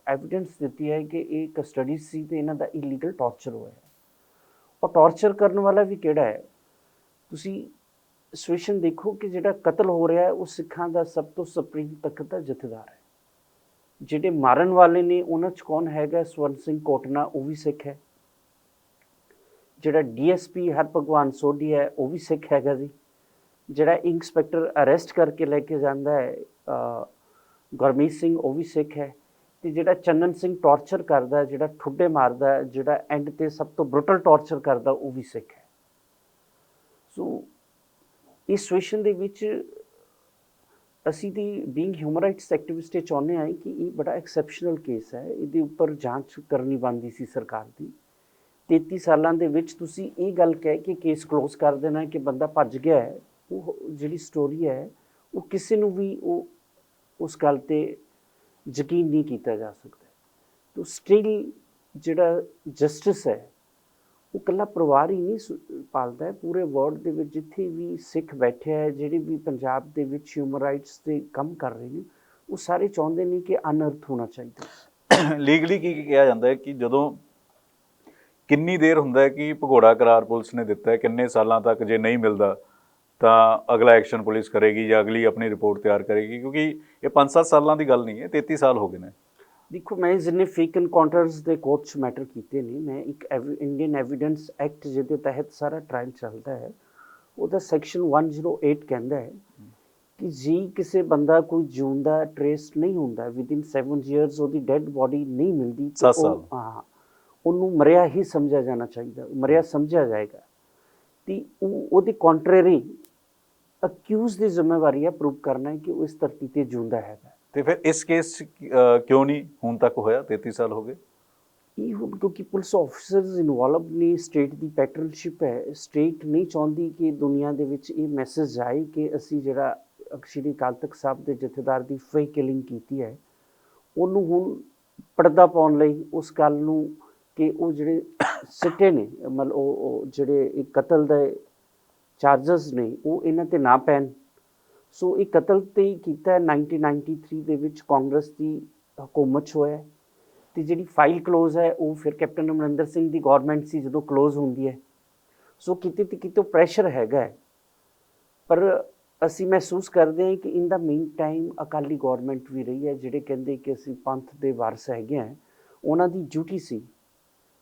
ਐਵੀਡੈਂਸ ਦਿੱਤੀ ਹੈ ਕਿ ਇਹ ਕਸਟਡੀ ਸੀ ਤੇ ਇਹਨਾਂ ਦਾ ਇਲੀਗਲ ਟਾਰਚਰ ਹੋਇਆ। ਔਰ ਉਹ ਕਰਨ ਵਾਲਾ ਵੀ ਕਿਹੜਾ ਹੈ? ਤੁਸੀਂ ਸਿਚੁਏਸ਼ਨ ਦੇਖੋ ਕਿ ਜਿਹੜਾ ਕਤਲ ਹੋ ਰਿਹਾ ਹੈ, ਉਹ ਸਿੱਖਾਂ ਦਾ ਸਭ ਤੋਂ ਸੁਪਰੀਮ ਤਖਤ ਦਾ ਜਥੇਦਾਰ ਹੈ। ਜਿਹੜੇ ਮਾਰਨ ਵਾਲੇ ਨੇ, ਉਹਨਾਂ ਚ ਕੌਣ ਹੈਗਾ? ਸਵਰਨ ਸਿੰਘ ਕੋਟਨਾ, ਉਹ ਵੀ ਸਿੱਖ ਹੈ। ਜਿਹੜਾ ਡੀਐਸਪੀ ਹਰਭਗਵਾਨ ਸੋਢੀ ਹੈ, ਉਹ ਵੀ ਸਿੱਖ ਹੈਗਾ ਜੀ। ਜਿਹੜਾ ਇੰਸਪੈਕਟਰ ਅਰੈਸਟ ਕਰਕੇ ਲੈ ਕੇ ਜਾਂਦਾ ਹੈ ਗੁਰਮੀਤ ਸਿੰਘ, ਉਹ ਵੀ ਸਿੱਖ ਹੈ ਤੇ ਜਿਹੜਾ ਚੰਨਨ ਸਿੰਘ ਟਾਰਚਰ ਕਰਦਾ ਜਿਹੜਾ ਠੁੱਡੇ ਮਾਰਦਾ ਜਿਹੜਾ ਐਂਡ ਤੇ ਸਭ ਤੋਂ ਬ੍ਰੂਟਲ ਟਾਰਚਰ ਕਰਦਾ ਉਹ ਵੀ ਸਿੱਖ ਹੈ। ਸੋ ਇਸ ਸਿਚੁਏਸ਼ਨ ਦੇ ਵਿੱਚ ਅਸੀਂ the being human rights activist ਇਹ ਚਾਹੁੰਦੇ ਹਾਂ ਕਿ ਇਹ ਬੜਾ ਐਕਸੈਪਸ਼ਨਲ ਕੇਸ ਹੈ, ਇਹਦੇ ਉੱਪਰ ਜਾਂਚ ਕਰਨੀ ਬੰਦੀ ਸੀ ਸਰਕਾਰ ਦੀ। 33 ਸਾਲਾਂ ਦੇ ਵਿੱਚ ਤੁਸੀਂ ਇਹ ਗੱਲ ਕਹਿ ਕੇ ਕੇਸ ਕਲੋਜ਼ ਕਰ ਦੇਣਾ ਕਿ ਬੰਦਾ ਭੱਜ ਗਿਆ ਹੈ। ਉਹ ਜਿਹੜੀ ਸਟੋਰੀ ਹੈ, ਉਹ ਕਿਸੇ ਨੂੰ ਵੀ ਉਹ, ਉਸ ਗੱਲ ਤੇ ਯਕੀਨ ਨਹੀਂ ਕੀਤਾ ਜਾ ਸਕਦਾ। ਤੋ ਸਟਿਲ ਜਿਹੜਾ ਜਸਟਿਸ ਹੈ, ਉਹ ਇਕੱਲਾ ਪਰਿਵਾਰ ਹੀ ਨਹੀਂ ਸੁ- ਪਾਲਦਾ ਹੈ। ਪੂਰੇ ਵਰਲਡ ਦੇ ਵਿੱਚ ਜਿੱਥੇ ਵੀ ਸਿੱਖ ਬੈਠੇ ਹੈ, ਜਿਹੜੇ ਵੀ ਪੰਜਾਬ ਦੇ ਵਿੱਚ ਹਿਊਮਨ ਰਾਈਟਸ ਤੇ ਕੰਮ ਕਰ ਰਹੇ ਨੇ, ਉਹ ਸਾਰੇ ਚਾਹੁੰਦੇ ਨੇ ਕਿ ਅਨਰਥ ਹੋਣਾ ਚਾਹੀਦਾ ਲੀਗਲੀ ਕੀ ਕੀ ਕਿਹਾ ਜਾਂਦਾ ਹੈ ਕਿ ਜਦੋਂ ਕਿੰਨੀ ਦੇਰ ਹੁੰਦਾ ਹੈ ਕਿ ਭਗੋੜਾ ਕਰਾਰ ਪੁਲਿਸ ਨੇ ਦਿੱਤਾ ਹੈ, ਕਿੰਨੇ ਸਾਲਾਂ ਤੱਕ ਜੇ ਨਹੀਂ ਮਿਲਦਾ ਤਾਂ ਅਗਲਾ ਐਕਸ਼ਨ ਪੁਲਿਸ ਕਰੇਗੀ ਜਾਂ ਅਗਲੀ ਆਪਣੀ ਰਿਪੋਰਟ ਤਿਆਰ ਕਰੇਗੀ ਕਿਉਂਕਿ ਇਹ 5-7 ਸਾਲਾਂ ਦੀ ਗੱਲ ਨਹੀਂ ਹੈ 33 ਸਾਲ ਹੋ ਗਏ ਨੇ ਦੇਖੋ ਮੈਂ ਜਿੰਨੇ ਫੇਕ ਐਨਕਾਊਂਟਰਸ ਦੇ ਕੋਰਟ 'ਚ ਮੈਟਰ ਕੀਤੇ ਨੇ ਮੈਂ ਇੱਕ ਇੰਡੀਅਨ ਐਵੀਡੈਂਸ ਐਕਟ ਜਿਹਦੇ ਤਹਿਤ ਸਾਰਾ ਟ੍ਰਾਇਲ ਚੱਲਦਾ ਹੈ ਉਹਦਾ ਸੈਕਸ਼ਨ 108 ਕਹਿੰਦਾ ਹੈ ਕਿ ਜੀ ਕਿਸੇ ਬੰਦਾ ਕੋਈ ਜਿਉਂਦਾ ਟ੍ਰੇਸ ਨਹੀਂ ਹੁੰਦਾ ਵਿਦਿਨ 7 ਇਅਰਸ ਉਹਦੀ ਡੈੱਡ ਬੋਡੀ ਨਹੀਂ ਮਿਲਦੀ ਤੇ। ਹਾਂ ਉਹਨੂੰ ਮਰਿਆ ਹੀ ਸਮਝਿਆ ਜਾਣਾ ਚਾਹੀਦਾ ਮਰਿਆ ਸਮਝਿਆ ਜਾਏਗਾ ਤੇ ਉਹ ਉਹਦੇ ਕੰਟਰਰੀ ਅਕਿਊਜ਼ ਦੀ ਜ਼ਿੰਮੇਵਾਰੀ ਹੈ ਪ੍ਰੂਵ ਕਰਨਾ ਹੈ ਕਿ ਉਹ ਇਸ ਧਰਤੀ ਤੇ ਜਿਉਂਦਾ ਹੈਗਾ? ਤੇ ਫਿਰ ਇਸ ਕੇਸ 'ਚ, ਅਹ, ਕਿਉਂ ਨਹੀਂ ਹੁਣ ਤੱਕ ਹੋਇਆ 33 ਸਾਲ ਹੋ ਗਏ? ਇਹ ਹੁਣ ਕਿਉਂਕਿ ਪੁਲਿਸ ਆਫੀਸਰਸ ਇਨਵੋਲਵ ਨੇ ਸਟੇਟ ਦੀ ਪੈਟਰਨਸ਼ਿਪ ਹੈ। ਸਟੇਟ ਨਹੀਂ ਚਾਹੁੰਦੀ ਕਿ ਦੁਨੀਆ ਦੇ ਵਿੱਚ ਇਹ ਮੈਸੇਜ ਜਾਏ ਕਿ ਅਸੀਂ ਜਿਹੜਾ ਸ਼੍ਰੀ ਅਕਾਲ ਤਖਤ ਸਾਹਿਬ ਦੇ ਜਥੇਦਾਰ ਦੀ ਫੇਕ ਕਿਲਿੰਗ ਕੀਤੀ ਹੈ। ਉਹਨੂੰ ਹੁਣ ਪਰਦਾ ਪਾਉਣ ਲਈ ਉਸ ਗੱਲ ਨੂੰ ਕਿ ਉਹ ਜਿਹੜੇ <coughs> ਸਿੱਟੇ ਨੇ ਮਤਲਬ ਉਹ ਉਹ ਜਿਹੜੇ ਇਹ ਕਤਲ ਦੇ ਚਾਰजेस ਨੇ, ਉਹ ਇਹਨਾਂ ਤੇ ਨਾ ਪੈਣ। ਸੋ ਇਹ ਕਤਲ ਤੇ ਹੀ ਕੀਤਾ ਹੈ। 1993 ਦੇ ਵਿੱਚ ਕਾਂਗਰਸ ਦੀ ਹਕੂਮਤ 'ਚ ਹੋਇਆ ਹੈ। ਤੇ ਜਿਹੜੀ ਫਾਈਲ ਕਲੋਜ਼ ਹੈ, ਉਹ ਫਿਰ ਕੈਪਟਨ ਅਮਰਿੰਦਰ ਸਿੰਘ ਦੀ ਗਵਰਨਮੈਂਟ ਸੀ ਜਦੋਂ ਕਲੋਜ਼ ਹੁੰਦੀ ਹੈ। ਸੋ ਕਿਤੇ ਤੇ ਕਿਤੇ ਪ੍ਰੈਸ਼ਰ ਹੈਗਾ ਪਰ ਅਸੀਂ ਮਹਿਸੂਸ ਕਰਦੇ ਹਾਂ ਕਿ in the meantime Akali government ਵੀ ਰਹੀ ਹੈ, ਜਿਹੜੇ ਕਹਿੰਦੇ ਕਿ ਅਸੀਂ ਪੰਥ ਦੇ ਵਾਰਸ ਹੈਗੇ ਆ ਉਹਨਾਂ ਦੀ ਡਿਊਟੀ ਸੀ।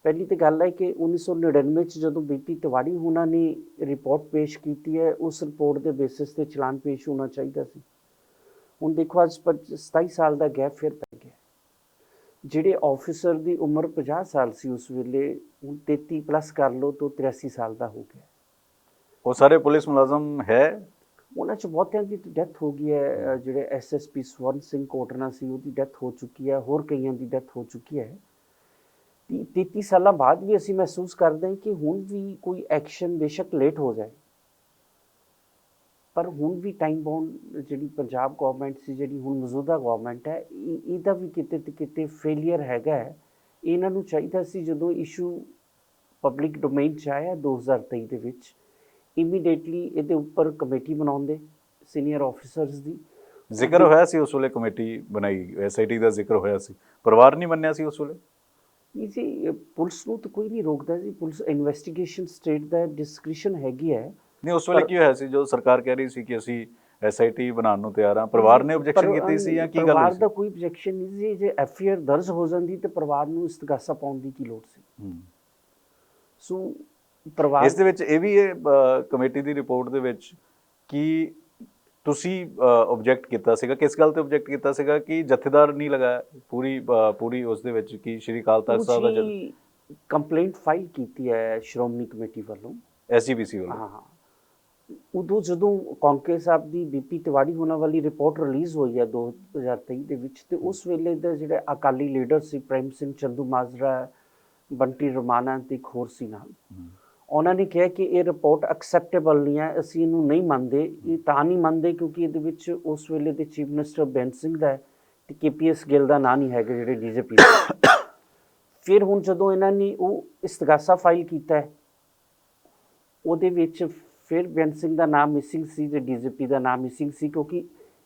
ਪਹਿਲੀ ਤੇ ਗੱਲ ਹੈ ਕਿ 1999 ਚ ਜਦੋਂ ਬੀਪੀ ਤਿਵਾੜੀ ਉਹਨਾਂ ਨੇ ਰਿਪੋਰਟ ਪੇਸ਼ ਕੀਤੀ ਹੈ ਉਸ ਰਿਪੋਰਟ ਦੇ ਬੇਸਿਸ ਤੇ ਚਲਾਨ ਪੇਸ਼ ਹੋਣਾ ਚਾਹੀਦਾ ਸੀ। ਹੁਣ ਦੇਖੋ ਅੱਜ ਪੱਚ- 27 ਸਾਲ ਦਾ ਗੈਪ ਫਿਰ ਪੈ ਗਿਆ। ਜਿਹੜੇ ਆਫੀਸਰ ਦੀ ਉਮਰ 50 ਸਾਲ ਸੀ ਉਸ ਵੇਲੇ ਹੁਣ 33 ਪਲੱਸ ਕਰ ਲਓ ਤਾਂ 83 ਸਾਲ ਦਾ ਹੋ ਗਿਆ। ਉਹ ਸਾਰੇ ਪੁਲਿਸ ਮੁਲਾਜ਼ਮ ਹੈ? ਉਹਨਾਂ ਚ ਬਹੁਤਿਆਂ ਦੀ ਡੈਥ ਹੋ ਗਈ ਹੈ ਜਿਹੜੇ ਐਸਐਸਪੀ ਸਵਰਨ ਸਿੰਘ ਕੋਟਨਾ ਸੀ ਉਹਦੀ ਡੈਥ ਹੋ ਚੁੱਕੀ ਹੈ ਹੋਰ ਕਈਆਂ ਦੀ ਡੈਥ ਹੋ ਚੁੱਕੀ ਹੈ। 33 ਸਾਲਾਂ ਬਾਅਦ ਵੀ ਅਸੀਂ ਮਹਿਸੂਸ ਕਰਦੇ ਹਾਂ ਕਿ ਹੁਣ ਵੀ ਕੋਈ ਐਕਸ਼ਨ ਬੇਸ਼ੱਕ ਲੇਟ ਹੋ ਜਾਏ। ਪਰ ਹੁਣ ਵੀ ਟਾਈਮ ਬਾਉਂਡ ਜਿਹੜੀ ਪੰਜਾਬ ਗਵਰਨਮੈਂਟ ਸੀ, ਜਿਹੜੀ ਹੁਣ ਮੌਜੂਦਾ ਗਵਰਨਮੈਂਟ ਹੈ ਇਹ- ਇਹਦਾ ਵੀ ਕਿਤੇ ਤੇ ਕਿਤੇ ਫੇਲਿਅਰ ਹੈਗਾ ਹੈ। ਇਹਨਾਂ ਨੂੰ ਚਾਹੀਦਾ ਸੀ ਜਦੋਂ ਇਸ਼ੂ ਪਬਲਿਕ ਡੋਮੇਨ ਚ ਆਇਆ 2023 ਦੇ ਵਿੱਚ ਇਮੀਡੀਏਟਲੀ ਇਹਦੇ ਉੱਪਰ ਕਮੇਟੀ ਬਣਾਉਂਦੇ ਸੀਨੀਅਰ ਆਫੀਸਰਸ ਦੀ। ਜ਼ਿਕਰ ਹੋਇਆ ਸੀ ਉਸ ਵੇਲੇ ਕਮੇਟੀ ਬਣਾਈ ਐਸਆਈਟੀ ਦਾ ਜ਼ਿਕਰ ਹੋਇਆ ਸੀ। ਪਰਿਵਾਰ ਨਹੀਂ ਮੰਨਿਆ ਸੀ ਉਸ ਵੇਲੇ? ਇਹ ਜੀ ਪੁਲਿਸ ਨੂੰ ਤਾਂ ਕੋਈ ਨਹੀਂ ਰੋਕਦਾ ਜੀ ਪੁਲਿਸ ਇਨਵੈਸਟੀਗੇਸ਼ਨ ਸਟੇਟ ਦਾ ਡਿਸਕ੍ਰਿਸ਼ਨ ਹੈਗੀ ਹੈ। ਨਹੀਂ ਉਸ ਵੇਲੇ ਕੀ ਹੋਇਆ ਸੀ ਜੋ ਸਰਕਾਰ ਕਹਿ ਰਹੀ ਸੀ ਕਿ ਅਸੀਂ ਐਸਆਈਟੀ ਬਣਾਉਣ ਨੂੰ ਤਿਆਰ ਹਾਂ ਪਰਿਵਾਰ ਨੇ ਆਬਜੈਕਸ਼ਨ ਕੀਤੀ ਸੀ ਜਾਂ ਕੀ ਗੱਲ ਪਰਿਵਾਰ ਦਾ ਕੋਈ ਆਬਜੈਕਸ਼ਨ ਨਹੀਂ ਸੀ ਜੇ ਐਫਆਈਆਰ ਦਰਜ ਹੋ ਜਾਂਦੀ ਤੇ ਪਰਿਵਾਰ ਨੂੰ ਇਸਤਗਾਸਾ ਪਾਉਣ ਦੀ ਕੀ ਲੋੜ ਸੀ। ਸੋ ਪਰਿਵਾਰ ਇਸ ਦੇ ਵਿੱਚ ਇਹ ਵੀ ਕਮੇਟੀ ਦੀ ਰਿਪੋਰਟ ਦੇ ਵਿੱਚ ਕਿ ਤੁਸੀਂ ਆਬਜੈਕਟ ਕੀਤਾ ਸੀਗਾ ਕਿਸ ਗੱਲ ਤੇ ਆਬਜੈਕਟ ਕੀਤਾ ਸੀਗਾ ਕਿ ਜਥੇਦਾਰ ਨਹੀਂ ਲਗਾਇਆ? ਪੂਰੀ ਪੂਰੀ ਉਸ ਦੇ ਵਿੱਚ ਕਿ ਸ਼੍ਰੀ ਅਕਾਲ ਤਖਤ ਸਾਹਿਬ ਦਾ ਜਥ ਕੰਪਲੇਂਟ ਫਾਈਲ ਕੀਤੀ ਹੈ ਸ਼੍ਰੋਮਣੀ ਕਮੇਟੀ ਵੱਲੋਂ? ਐਸਜੀਪੀਸੀ ਵੱਲੋਂ। ਹਾਂ ਹਾਂ। ਉਦੋਂ ਜਦੋਂ ਕੌਂਕੇ ਸਾਹਿਬ ਦੀ ਬੀਪੀ ਤਿਵਾੜੀ ਹੋਣਾ ਵਾਲੀ ਰਿਪੋਰਟ ਰਿਲੀਜ਼ ਹੋਈ ਹੈ 2023 ਦੇ ਵਿੱਚ ਤੇ ਉਸ ਵੇਲੇ ਦੇ ਜਿਹੜੇ ਅਕਾਲੀ ਲੀਡਰ ਸੀ ਪ੍ਰੇਮ ਸਿੰਘ ਚੰਦੂ ਮਾਜਰਾ ਬੰਟੀ ਰਮਾਨਾ ਤੇ ਹੋਰ ਸੀ ਨਾਲ। ਉਹਨਾਂ ਨੇ ਕਿਹਾ ਕਿ ਇਹ ਰਿਪੋਰਟ ਐਕਸੈਪਟੇਬਲ ਨਹੀਂ ਹੈ, ਅਸੀਂ ਇਹਨੂੰ ਨਹੀਂ ਮੰਨਦੇ, ਇਹ ਤਾਂ ਨਹੀਂ ਮੰਨਦੇ ਕਿਉਂਕਿ ਇਹਦੇ ਵਿੱਚ ਉਸ ਵੇਲੇ ਦੇ ਚੀਫ ਮਿਨਿਸਟਰ ਬੈਂਸ ਸਿੰਘ ਦਾ ਹੈ ਤੇ ਕੇਪੀਐਸ ਗਿੱਲ ਦਾ ਨਾਂ ਨਹੀਂ ਹੈਗਾ ਜਿਹੜੇ ਡੀਜੀਪੀ ਫਿਰ ਹੁਣ ਜਦੋਂ ਇਹਨਾਂ ਨੇ ਉਹ ਇਸਤਗਾਸਾ ਫਾਈਲ ਕੀਤਾ ਉਹਦੇ ਵਿੱਚ ਫਿਰ ਬੈਂਸ ਸਿੰਘ ਦਾ ਨਾਮ ਮਿਸਿੰਗ ਸੀ ਤੇ ਡੀਜੀਪੀ ਦਾ ਨਾਮ ਮਿਸਿੰਗ ਸੀ ਕਿਉਂਕਿ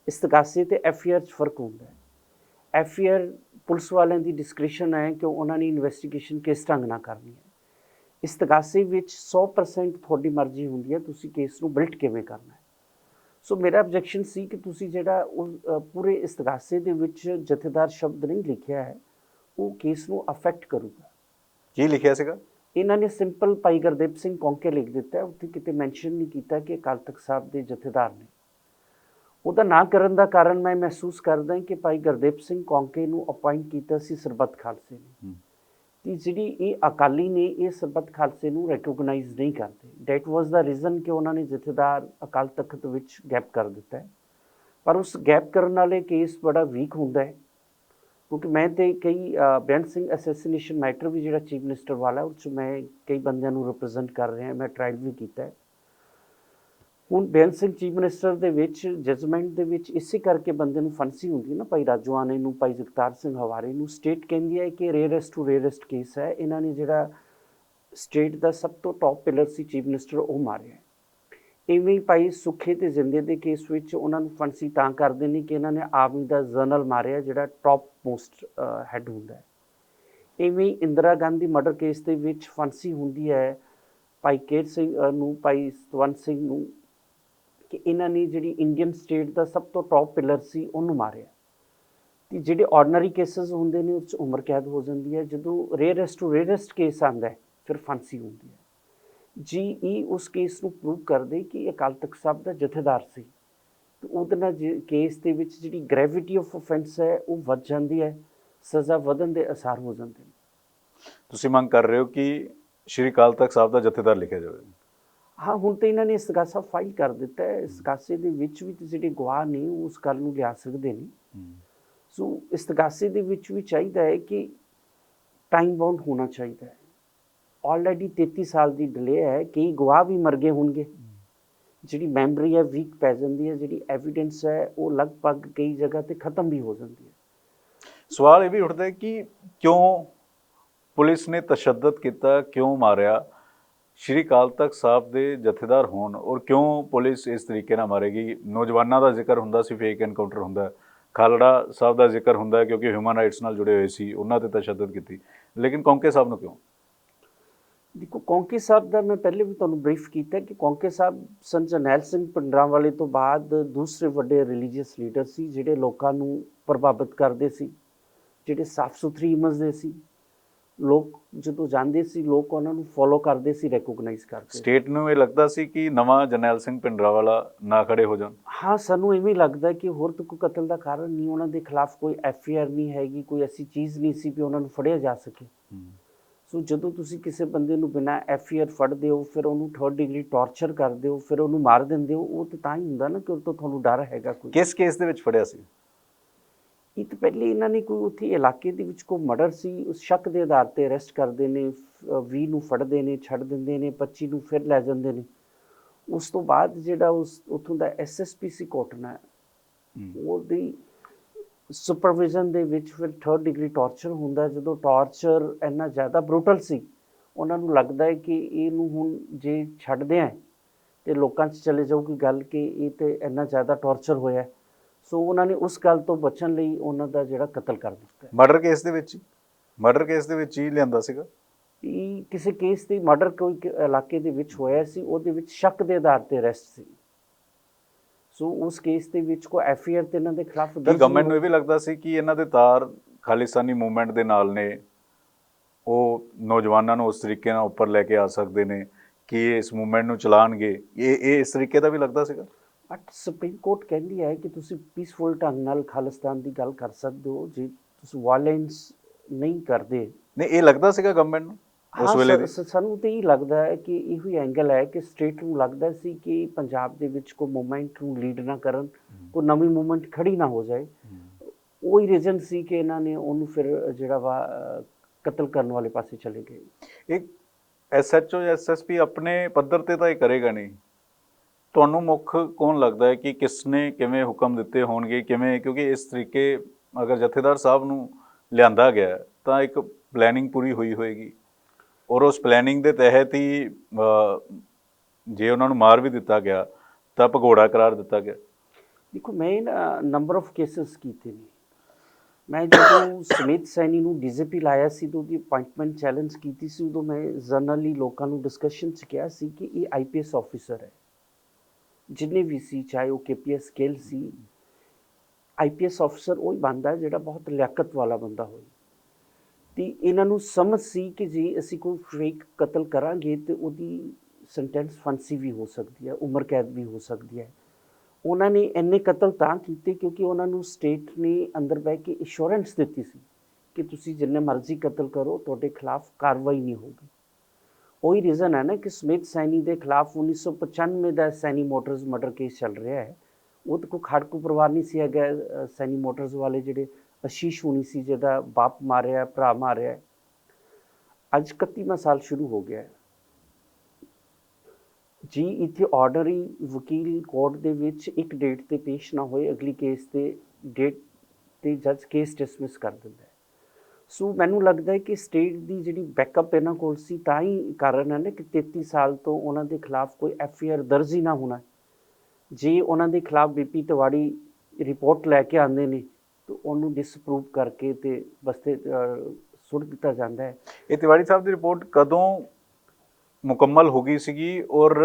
ਇਸਤਗਾਸੇ ਤੇ ਐਫਆਈਆਰ 'ਚ ਫ਼ਰਕ ਹੁੰਦਾ ਹੈ। ਐਫਆਈਆਰ ਪੁਲਿਸ ਵਾਲਿਆਂ ਦੀ ਡਿਸਕ੍ਰਿਸ਼ਨ ਹੈ ਕਿ ਉਹਨਾਂ ਨੇ ਇਨਵੈਸਟੀਗੇਸ਼ਨ ਕਿਸ ਢੰਗ ਨਾਲ ਕਰਨੀ ਹੈ। ਇਸਤਗਾਸੇ ਵਿੱਚ 100% ਤੁਹਾਡੀ ਮਰਜ਼ੀ ਹੁੰਦੀ ਹੈ ਤੁਸੀਂ ਕੇਸ ਨੂੰ ਬਿਲਟ ਕਿਵੇਂ ਕਰਨਾ ਹੈ? ਸੋ ਮੇਰਾ ਆਬਜੈਕਸ਼ਨ ਸੀ ਕਿ ਤੁਸੀਂ ਜਿਹੜਾ ਉਹ ਪੂਰੇ ਇਸਤਗਾਸੇ ਦੇ ਵਿੱਚ ਜਥੇਦਾਰ ਸ਼ਬਦ ਨਹੀਂ ਲਿਖਿਆ ਹੈ ਉਹ ਕੇਸ ਨੂੰ ਅਫੈਕਟ ਕਰੂਗਾ। ਕੀ ਲਿਖਿਆ ਸੀਗਾ? ਇਹਨਾਂ ਨੇ ਸਿੰਪਲ ਭਾਈ ਗੁਰਦੀਪ ਸਿੰਘ ਕੌਂਕੇ ਲਿਖ ਦਿੱਤਾ ਹੈ, ਉੱਥੇ ਕਿਤੇ ਮੈਂਸ਼ਨ ਨਹੀਂ ਕੀਤਾ ਕਿ ਅਕਾਲ ਤਖਤ ਸਾਹਿਬ ਦੇ ਜਥੇਦਾਰ ਨੇ। ਉਹਦਾ ਨਾ ਕਰਨ ਦਾ ਕਾਰਨ ਮੈਂ ਮਹਿਸੂਸ ਕਰਦਾ ਕਿ ਭਾਈ ਗੁਰਦੀਪ ਸਿੰਘ ਕੌਂਕੇ ਨੂੰ ਅਪਾਇੰਟ ਕੀਤਾ ਸੀ ਸਰਬੱਤ ਖਾਲਸੇ ਨੇ। ਕਿ ਜਿਹੜੀ ਇਹ ਅਕਾਲੀ ਨੇ ਇਹ ਸਰਬੱਤ ਖਾਲਸੇ ਨੂੰ ਰੈਕੋਗਨਾਈਜ਼ ਨਹੀਂ ਕਰਦੇ। ਦੈਟ ਵਾਸ ਦਾ ਰੀਜ਼ਨ ਕਿ ਉਹਨਾਂ ਨੇ ਜਥੇਦਾਰ ਅਕਾਲ ਤਖਤ ਵਿੱਚ ਗੈਪ ਕਰ ਦਿੱਤਾ ਹੈ। ਪਰ ਉਸ ਗੈਪ ਕਰਨ ਵਾਲੇ ਕੇਸ ਬੜਾ ਵੀਕ ਹੁੰਦਾ ਹੈ। ਕਿਉਂਕਿ ਮੈਂ ਤੇ ਕਈ ਅ, ਸਿੰਘ ਅਸੈਸੀਨੇਸ਼ਨ ਮੈਟਰ ਵੀ ਜਿਹੜਾ ਚੀਫ ਮਿਨਿਸਟਰ ਵਾਲਾ ਉਹ 'ਚ ਮੈਂ ਕਈ ਬੰਦਿਆਂ ਨੂੰ ਰਿਪਰੈਜ਼ੈਂਟ ਕਰ ਰਿਹਾ ਮੈਂ ਟ੍ਰਾਇਲ ਵੀ ਕੀਤਾ ਹੈ। ਹੁਣ ਬੇਅੰਤ ਸਿੰਘ ਚੀਫ ਮਿਨਿਸਟਰ ਦੇ ਵਿੱਚ, ਜਜਮੈਂਟ ਦੇ ਵਿੱਚ ਇਸੇ ਕਰਕੇ ਬੰਦੇ ਨੂੰ ਫਾਂਸੀ ਹੁੰਦੀ ਹੈ ਨਾ ਭਾਈ ਰਾਜਵਾਨੇ ਨੂੰ, ਭਾਈ ਜਗਤਾਰ ਸਿੰਘ ਹਵਾਰੇ ਨੂੰ। ਸਟੇਟ ਕਹਿੰਦੀ ਹੈ ਕਿ ਰੇਅਰੈਸਟ ਟੂ ਰੇਅਰੈਸਟ ਕੇਸ ਹੈ। ਇਹਨਾਂ ਨੇ ਜਿਹੜਾ ਸਟੇਟ ਦਾ ਸਭ ਤੋਂ ਟੌਪ ਪਿਲਰ ਸੀ ਚੀਫ ਮਿਨਿਸਟਰ, ਉਹ ਮਾਰਿਆ ਇਵੇਂ ਹੀ ਭਾਈ ਸੁਖੇ ਤੇ ਜਿੰਦੇ ਦੇ ਕੇਸ ਵਿੱਚ ਉਹਨਾਂ ਨੂੰ ਫਾਂਸੀ ਤਾਂ ਕਰਦੇ ਨੇ ਕਿ ਇਹਨਾਂ ਨੇ ਆਰਮੀ ਦਾ ਜਨਰਲ ਮਾਰਿਆ, ਜਿਹੜਾ ਟੌਪ ਮੋਸਟ ਹੈਡ ਹੁੰਦਾ ਹੈ। ਇਵੇਂ ਹੀ ਇੰਦਰਾ ਗਾਂਧੀ ਮਰਡਰ ਕੇਸ ਦੇ ਵਿੱਚ ਫਾਂਸੀ ਹੁੰਦੀ ਹੈ। ਭਾਈ ਕੇਰ ਸਿੰਘ ਨੂੰ, ਭਾਈ ਸਤਵੰਤ ਸਿੰਘ ਨੂੰ ਕਿ ਇਹਨਾਂ ਨੇ ਜਿਹੜੀ ਇੰਡੀਅਨ ਸਟੇਟ ਦਾ ਸਭ ਤੋਂ ਟੌਪ ਪਿਲਰ ਸੀ, ਉਹਨੂੰ ਮਾਰਿਆ। ਤੇ ਜਿਹੜੇ ਆਰਡੀਨਰੀ ਕੇਸਸ ਹੁੰਦੇ ਨੇ, ਉਸ 'ਚ ਉਮਰ ਕੈਦ ਹੋ ਜਾਂਦੀ ਹੈ। ਜਦੋਂ ਰੇਅਰੈਸਟ ਟੂ ਰੇਅਰੈਸਟ ਕੇਸ ਆਂਦਾ ਹੈ, ਫਿਰ ਫਾਂਸੀ ਹੁੰਦੀ ਹੈ। ਜੀ ਉਸ ਕੇਸ ਨੂੰ ਪ੍ਰੂਵ ਕਰਦੇ ਕਿ ਅਕਾਲ ਤਖਤ ਸਾਹਿਬ ਦਾ ਜਥੇਦਾਰ ਸੀ। ਤੇ ਉਹਦੇ ਨਾਲ ਕੇਸ ਦੇ ਵਿੱਚ ਜਿਹੜੀ ਗ੍ਰੈਵਿਟੀ ਆਫ ਆਫੈਂਸ ਹੈ, ਉਹ ਵੱਧ ਜਾਂਦੀ ਹੈ, ਸਜ਼ਾ ਵਧਣ ਦੇ ਅਸਾਰ ਹੋ ਜਾਂਦੇ ਨੇ। ਤੁਸੀਂ ਮੰਗ ਕਰ ਰਹੇ ਹੋ ਕਿ ਸ਼੍ਰੀ ਅਕਾਲ ਤਖਤ ਸਾਹਿਬ ਦਾ ਜਥੇਦਾਰ ਲਿਖਿਆ ਜਾਵੇ। ਹਾਂ ਹੁਣ ਤੇ ਇਹਨਾਂ ਨੇ ਇਸਤਗਾਸਾ ਫਾਈਲ ਕਰ ਦਿੱਤਾ ਹੈ। ਇਸਤਗਾਸੇ ਦੇ ਵਿੱਚ ਵੀ ਜਿਹੜੇ ਗਵਾਹ ਨੇ ਉਹ ਉਸ ਗੱਲ ਨੂੰ ਲਿਆ ਸਕਦੇ ਨੇ। ਸੋ ਇਸਤਗਾਸੇ ਦੇ ਵਿੱਚ ਵੀ ਚਾਹੀਦਾ ਹੈ ਕਿ ਟਾਈਮ ਬਾਉਂਡ ਹੋਣਾ ਚਾਹੀਦਾ ਹੈ। ਆਲਰੇਡੀ 33 ਸਾਲ ਦੀ ਡਿਲੇ ਹੈ ਕਈ ਗਵਾਹ ਵੀ ਮਰ ਗਏ ਹੋਣਗੇ। ਜਿਹੜੀ ਮੈਮਰੀ ਹੈ ਵੀਕ ਪੈ ਜਾਂਦੀ ਹੈ ਜਿਹੜੀ ਐਵੀਡੈਂਸ ਹੈ ਉਹ ਲਗਭਗ ਕਈ ਜਗ੍ਹਾ ਤੇ ਖਤਮ ਵੀ ਹੋ ਜਾਂਦੀ ਹੈ। ਸਵਾਲ ਇਹ ਵੀ ਉੱਠਦਾ ਹੈ ਕਿ ਕਿਉਂ ਪੁਲਿਸ ਨੇ ਤਸ਼ੱਦਦ ਕੀਤਾ ਕਿਉਂ ਮਾਰਿਆ? ਸ਼੍ਰੀ ਅਕਾਲ ਤਖਤ ਸਾਹਿਬ ਦੇ ਜਥੇਦਾਰ ਹੋਣ ਔਰ ਕਿਉਂ ਪੁਲਿਸ ਇਸ ਤਰੀਕੇ ਨਾਲ ਮਾਰੇਗੀ? ਨੌਜਵਾਨਾਂ ਦਾ ਜ਼ਿਕਰ ਹੁੰਦਾ ਸੀ ਫੇਕ ਐਨਕਾਊਂਟਰ ਹੁੰਦਾ ਖਾਲੜਾ ਸਾਹਿਬ ਦਾ ਜ਼ਿਕਰ ਹੁੰਦਾ ਕਿਉਂਕਿ ਹਿਊਮਨ ਰਾਈਟਸ ਨਾਲ ਜੁੜੇ ਹੋਏ ਸੀ, ਉਹਨਾਂ ਤੇ ਤਸ਼ੱਦਦ ਕੀਤੀ। ਲੇਕਿਨ ਕੌਂਕੇ ਸਾਹਿਬ ਨੂੰ ਕਿਉਂ? ਦੇਖੋ, ਕੌਂਕੇ ਸਾਹਿਬ ਦਾ ਮੈਂ ਪਹਿਲੇ ਵੀ ਤੁਹਾਨੂੰ ਬਰੀਫ ਕੀਤਾ ਕਿ ਕੌਂਕੇ ਸਾਹਿਬ ਸੰਤ ਜਰਨੈਲ ਸਿੰਘ ਪਿੰਡਰਾਂ ਵਾਲੇ ਤੋਂ ਬਾਅਦ ਦੂਸਰੇ ਵੱਡੇ ਰਿਲੀਜੀਅਸ ਲੀਡਰ ਸੀ, ਜਿਹੜੇ ਲੋਕਾਂ ਨੂੰ ਪ੍ਰਭਾਵਿਤ ਕਰਦੇ ਸੀ, ਜਿਹੜੇ ਸਾਫ਼ ਸੁਥਰੀ ਇਮੇਜ ਦੇ ਸੀ। ਲੋਕ ਜਦੋਂ ਜਾਂਦੇ ਸੀ ਲੋਕ ਉਹਨਾਂ ਨੂੰ ਫੋਲੋ ਕਰਦੇ ਸੀ ਰੈਕੋਗਨਾਈਜ਼ ਕਰਦੇ। ਸਟੇਟ ਨੂੰ ਇਹ ਲੱਗਦਾ ਸੀ ਕਿ ਨਵਾਂ ਜਰਨੈਲ ਸਿੰਘ ਪਿੰਡਰਾਵਾਲਾ ਨਾ ਖੜੇ ਹੋ ਜਾਣ। ਹਾਂ ਸਾਨੂੰ ਇਵੇਂ ਲੱਗਦਾ ਕਿ ਹੋਰ ਤਾਂ ਕੋਈ ਕਤਲ ਦਾ ਕਾਰਨ ਨਹੀਂ ਉਹਨਾਂ ਦੇ ਖਿਲਾਫ ਕੋਈ ਐਫ ਆਈ ਆਰ ਨਹੀਂ ਹੈਗੀ ਕੋਈ ਐਸੀ ਚੀਜ਼ ਨਹੀਂ ਸੀ ਕਿ ਉਹਨਾਂ ਨੂੰ ਫੜਿਆ ਜਾ ਸਕੇ। ਸੋ ਜਦੋਂ ਤੁਸੀਂ ਕਿਸੇ ਬੰਦੇ ਨੂੰ ਬਿਨਾਂ ਐਫ ਆਈ ਆਰ ਫੜਦੇ ਹੋ ਫਿਰ ਉਹਨੂੰ ਥਰਡ ਡਿਗਰੀ ਟਾਰਚਰ ਕਰਦੇ ਹੋ ਫਿਰ ਉਹਨੂੰ ਮਾਰ ਦਿੰਦੇ ਹੋ ਉਹ ਤਾਂ ਤਾਂ ਹੀ ਹੁੰਦਾ ਨਾ ਕਿ ਉਹ ਤੋਂ ਤੁਹਾਨੂੰ ਡਰ ਹੈਗਾ ਕੋਈ। ਕਿਸ ਕੇਸ ਦੇ ਵਿੱਚ ਫੜਿਆ ਸੀ? ਇਹ ਤਾਂ ਪਹਿਲੇ ਇਹਨਾਂ ਨੇ ਕੋਈ ਉੱਥੇ ਇਲਾਕੇ ਦੇ ਵਿੱਚ ਕੋਈ ਮਰਡਰ ਸੀ ਉਸ ਸ਼ੱਕ ਦੇ ਆਧਾਰ ਤੇ ਅਰੈਸਟ ਕਰਦੇ ਨੇ 20 ਨੂੰ ਫੜਦੇ ਨੇ ਛੱਡ ਦਿੰਦੇ ਨੇ 25 ਨੂੰ ਫਿਰ ਲੈ ਜਾਂਦੇ ਨੇ ਉਸ ਤੋਂ ਬਾਅਦ ਜਿਹੜਾ ਉਸ ਉੱਥੋਂ ਦਾ ਐਸਐਸਪੀਸੀ ਕੋਟਨਾ ਉਹਦੀ ਸੁਪਰਵਿਜ਼ਨ ਦੇ ਵਿੱਚ ਫਿਰ ਥਰਡ ਡਿਗਰੀ ਟਾਰਚਰ ਹੁੰਦਾ। ਜਦੋਂ ਟਾਰਚਰ ਇੰਨਾ ਜ਼ਿਆਦਾ ਬਰੂਟਲ ਸੀ ਉਹਨਾਂ ਨੂੰ ਲੱਗਦਾ ਹੈ ਕਿ ਇਹਨੂੰ ਹੁਣ ਜੇ ਛੱਡਦੇ ਆ ਤੇ ਲੋਕਾਂ 'ਚ ਚਲੇ ਜਾਊਗੀ ਗੱਲ ਕਿ ਇਹ ਤੇ ਇੰਨਾ ਜ਼ਿਆਦਾ ਟਾਰਚਰ ਹੋਇਆ। ਸੋ ਉਹਨਾਂ ਨੇ ਉਸ ਗੱਲ ਤੋਂ ਬਚਣ ਲਈ ਉਹਨਾਂ ਦਾ ਜਿਹੜਾ ਕਤਲ ਕਰ ਦਿੱਤਾ। ਮਰਡਰ ਕੇਸ ਦੇ ਵਿੱਚ ਮਰਡਰ ਕੇਸ ਦੇ ਵਿੱਚ ਹੀ ਲਿਆਂਦਾ ਸੀਗਾ? ਇਹ ਕਿਸੇ ਕੇਸ ਦੀ ਮਰਡਰ ਕੋਈ ਕ- ਇਲਾਕੇ ਦੇ ਵਿੱਚ ਹੋਇਆ ਸੀ ਉਹਦੇ ਵਿੱਚ ਸ਼ੱਕ ਦੇ ਆਧਾਰ ਤੇ ਅਰੈਸਟ ਸੀ। ਸੋ ਉਸ ਕੇਸ ਦੇ ਵਿੱਚ ਕੋਈ ਐਫ ਆਈ ਆਰ ਤੇ ਇਹਨਾਂ ਦੇ ਖਿਲਾਫ ਕਿ ਦਰਜ ਗਵਰਨਮੈਂਟ ਨੂੰ ਇਹ ਵੀ ਲੱਗਦਾ ਸੀ ਕਿ ਇਹਨਾਂ ਦੇ ਤਾਰ ਖਾਲਿਸਤਾਨੀ ਮੂਵਮੈਂਟ ਦੇ ਨਾਲ ਨੇ। ਉਹ ਨੌਜਵਾਨਾਂ ਨੂੰ ਉਸ ਤਰੀਕੇ ਨਾਲ ਉੱਪਰ ਲੈ ਕੇ ਆ ਸਕਦੇ ਨੇ ਕਿ ਇਹ ਇਸ ਮੂਵਮੈਂਟ ਨੂੰ ਚਲਾਣਗੇ। ਇਹ ਇਹ ਇਸ ਤਰੀਕੇ ਦਾ ਵੀ ਲੱਗਦਾ ਸੀਗਾ? ਬਟ ਸੁਪਰੀਮ ਕੋਰਟ ਕਹਿੰਦੀ ਹੈ ਕਿ ਤੁਸੀਂ ਪੀਸਫੁਲ ਢੰਗ ਨਾਲ ਖਾਲਿਸਤਾਨ ਦੀ ਗੱਲ ਕਰ ਸਕਦੇ ਹੋ ਜੇ ਤੁਸੀਂ ਵਾਇਲੈਂਸ ਨਹੀਂ ਕਰਦੇ। ਨਹੀਂ ਇਹ ਲੱਗਦਾ ਸੀਗਾ ਗਵਰਨਮੈਂਟ ਨੂੰ ਉਸ ਵੇਲੇ ਦੀ? ਸਾਨੂੰ ਤੇ ਇਹ ਲੱਗਦਾ ਹੈ ਕਿ ਇਹੋ ਹੀ ਐਂਗਲ ਹੈ ਕਿ ਸਟੇਟ ਨੂੰ ਲੱਗਦਾ ਸੀ ਕਿ ਪੰਜਾਬ ਦੇ ਵਿੱਚ ਕੋਈ ਮੂਵਮੈਂਟ ਨੂੰ ਲੀਡ ਨਾ ਕਰਨ ਕੋਈ ਨਵੀਂ ਮੂਵਮੈਂਟ ਖੜੀ ਨਾ ਹੋ ਜਾਏ। ਉਹ ਹੀ ਰੀਜ਼ਨ ਸੀ ਕਿ ਇਹਨਾਂ ਨੇ ਉਹਨੂੰ ਫਿਰ ਜਿਹੜਾ ਵਾ ਕਤਲ ਕਰਨ ਵਾਲੇ ਪਾਸੇ ਚਲੇ ਗਏ। ਇੱਕ ਐਸਐਚਓ ਜਾਂ ਐਸਐਸਪੀ ਆਪਣੇ ਪੱਧਰ ਤੇ ਤਾਂ ਇਹ ਕਰੇਗਾ ਨਹੀਂ। ਤੁਹਾਨੂੰ ਮੁੱਖ ਕੌਣ ਲੱਗਦਾ ਹੈ ਕਿ ਕਿਸਨੇ ਕਿਵੇਂ ਹੁਕਮ ਦਿੱਤੇ ਹੋਣਗੇ, ਕਿਵੇਂ, ਕਿਉਂਕਿ ਇਸ ਤਰੀਕੇ ਅਗਰ ਜਥੇਦਾਰ ਸਾਹਿਬ ਨੂੰ ਲਿਆਂਦਾ ਗਿਆ ਤਾਂ ਇੱਕ ਪਲੈਨਿੰਗ ਪੂਰੀ ਹੋਈ ਹੋਏਗੀ। ਔਰ ਉਸ ਪਲੈਨਿੰਗ ਦੇ ਤਹਿਤ ਹੀ ਜੇ ਉਹਨਾਂ ਨੂੰ ਮਾਰ ਵੀ ਦਿੱਤਾ ਗਿਆ, ਤਾਂ ਭਗੌੜਾ ਕਰਾਰ ਦਿੱਤਾ ਗਿਆ। ਦੇਖੋ, ਮੈਂ ਨੰਬਰ ਆਫ ਕੇਸਸ ਕੀਤੇ ਨੇ। ਮੈਂ ਜਦੋਂ ਸਮਿਤ ਸੈਣੀ ਨੂੰ ਡੀਜੀਪੀ ਲਾਇਆ ਸੀ, ਤਾਂ ਦੀ ਅਪਾਇੰਟਮੈਂਟ ਚੈਲੰਜ ਕੀਤੀ ਸੀ, ਉਦੋਂ ਮੈਂ ਜਨਰਲੀ ਲੋਕਾਂ ਨੂੰ ਡਿਸਕਸ਼ਨ 'ਚ ਕਿਹਾ ਸੀ ਕਿ ਇਹ ਆਈਪੀਐਸ ਆਫੀਸਰ ਹੈ। ਜਿੰਨੇ ਵੀ ਸੀ, ਚਾਹੇ ਉਹ ਕੇਪੀਐਸ ਸਕੇਲ ਸੀ ਆਈਪੀਐਸ ਆਫੀਸਰ ਉਹ ਹੀ ਬੰਦਾ ਹੈ ਜਿਹੜਾ ਬਹੁਤ ਲਿਆਕਤ ਵਾਲਾ ਬੰਦਾ ਹੋਵੇ। ਤੇ ਇਹਨਾਂ ਨੂੰ ਸਮਝ ਸੀ ਕਿ ਜੇ ਅਸੀਂ ਕੋਈ ਫੇਕ ਕਤਲ ਕਰਾਂਗੇ ਤੇ ਉਹਦੀ ਸੈਂਟੈਂਸ ਫਾਂਸੀ ਵੀ ਹੋ ਸਕਦੀ ਹੈ, ਉਮਰ ਕੈਦ ਵੀ ਹੋ ਸਕਦੀ ਹੈ। ਉਹਨਾਂ ਨੇ ਇੰਨੇ ਕਤਲ ਤਾਂ ਕੀਤੇ ਕਿਉਂਕਿ ਉਹਨਾਂ ਨੂੰ ਸਟੇਟ ਨੇ ਅੰਦਰ ਬਹਿ ਕੇ ਇੰਸ਼ੋਰੈਂਸ ਦਿੱਤੀ ਸੀ ਕਿ ਤੁਸੀਂ ਜਿੰਨੇ ਮਰਜ਼ੀ ਕਤਲ ਕਰੋ, ਤੁਹਾਡੇ ਖਿਲਾਫ ਕਾਰਵਾਈ ਨਹੀਂ ਹੋਗੀ ਉਹੀ ਰੀਜ਼ਨ ਹੈ ਨਾ ਕਿ ਸਮਿਤ ਸੈਣੀ ਦੇ ਖਿਲਾਫ 1995 ਦਾ ਸੈਣੀ ਮੋਟਰਸ ਮਰਡਰ ਕੇਸ ਚੱਲ ਰਿਹਾ ਹੈ ਉਹ ਤਾਂ ਕੋਈ ਖੜਕੂ ਪਰਿਵਾਰ ਨਹੀਂ ਸੀ ਹੈਗਾ ਅਹ, ਸੈਣੀ ਮੋਟਰਸ ਵਾਲੇ ਜਿਹੜੇ ਅਸ਼ੀਸ਼ ਹੋਣੀ ਸੀ ਜਿਹਦਾ ਬਾਪ ਮਾਰਿਆ ਭਰਾ ਮਾਰਿਆ ਅੱਜ 31ਵਾਂ ਸਾਲ ਸ਼ੁਰੂ ਹੋ ਗਿਆ ਜੀ ਇੱਥੇ ਆਰਡਰੀ ਵਕੀਲ ਕੋਰਟ ਦੇ ਵਿੱਚ ਇੱਕ ਡੇਟ ਤੇ ਪੇਸ਼ ਨਾ ਹੋਏ ਅਗਲੀ ਕੇਸ ਤੇ ਡੇਟ ਤੇ ਜੱਜ ਕੇਸ ਡਿਸਮਿਸ ਕਰ ਦਿੰਦਾ ਹੈ ਸੋ ਮੈਨੂੰ ਲੱਗਦਾ ਹੈ ਕਿ ਸਟੇਟ ਦੀ ਜਿਹੜੀ ਬੈਕਅਪ ਇਹਨਾਂ ਕੋਲ ਸੀ, ਤਾਂ ਹੀ ਕਾਰਨ ਹੈ ਨਾ ਕਿ 33 ਸਾਲ ਤੋਂ ਉਹਨਾਂ ਦੇ ਖਿਲਾਫ ਕੋਈ ਐਫ ਆਈ ਆਰ ਦਰਜ ਹੀ ਨਾ ਹੋਣਾ। ਜੇ ਉਹਨਾਂ ਦੇ ਖਿਲਾਫ ਬੀਪੀ ਤਿਵਾੜੀ ਰਿਪੋਰਟ ਲੈ ਕੇ ਆਉਂਦੇ ਨੇ, ਤਾਂ ਉਹਨੂੰ ਡਿਸਪਰੂਵ ਕਰਕੇ ਤੇ ਬਸਤੇ ਸੁੱਟ ਦਿੱਤਾ ਜਾਂਦਾ ਹੈ। ਇਹ ਤਿਵਾੜੀ ਸਾਹਿਬ ਦੀ ਰਿਪੋਰਟ ਕਦੋਂ ਮੁਕੰਮਲ ਹੋ ਗਈ ਸੀਗੀ ਔਰ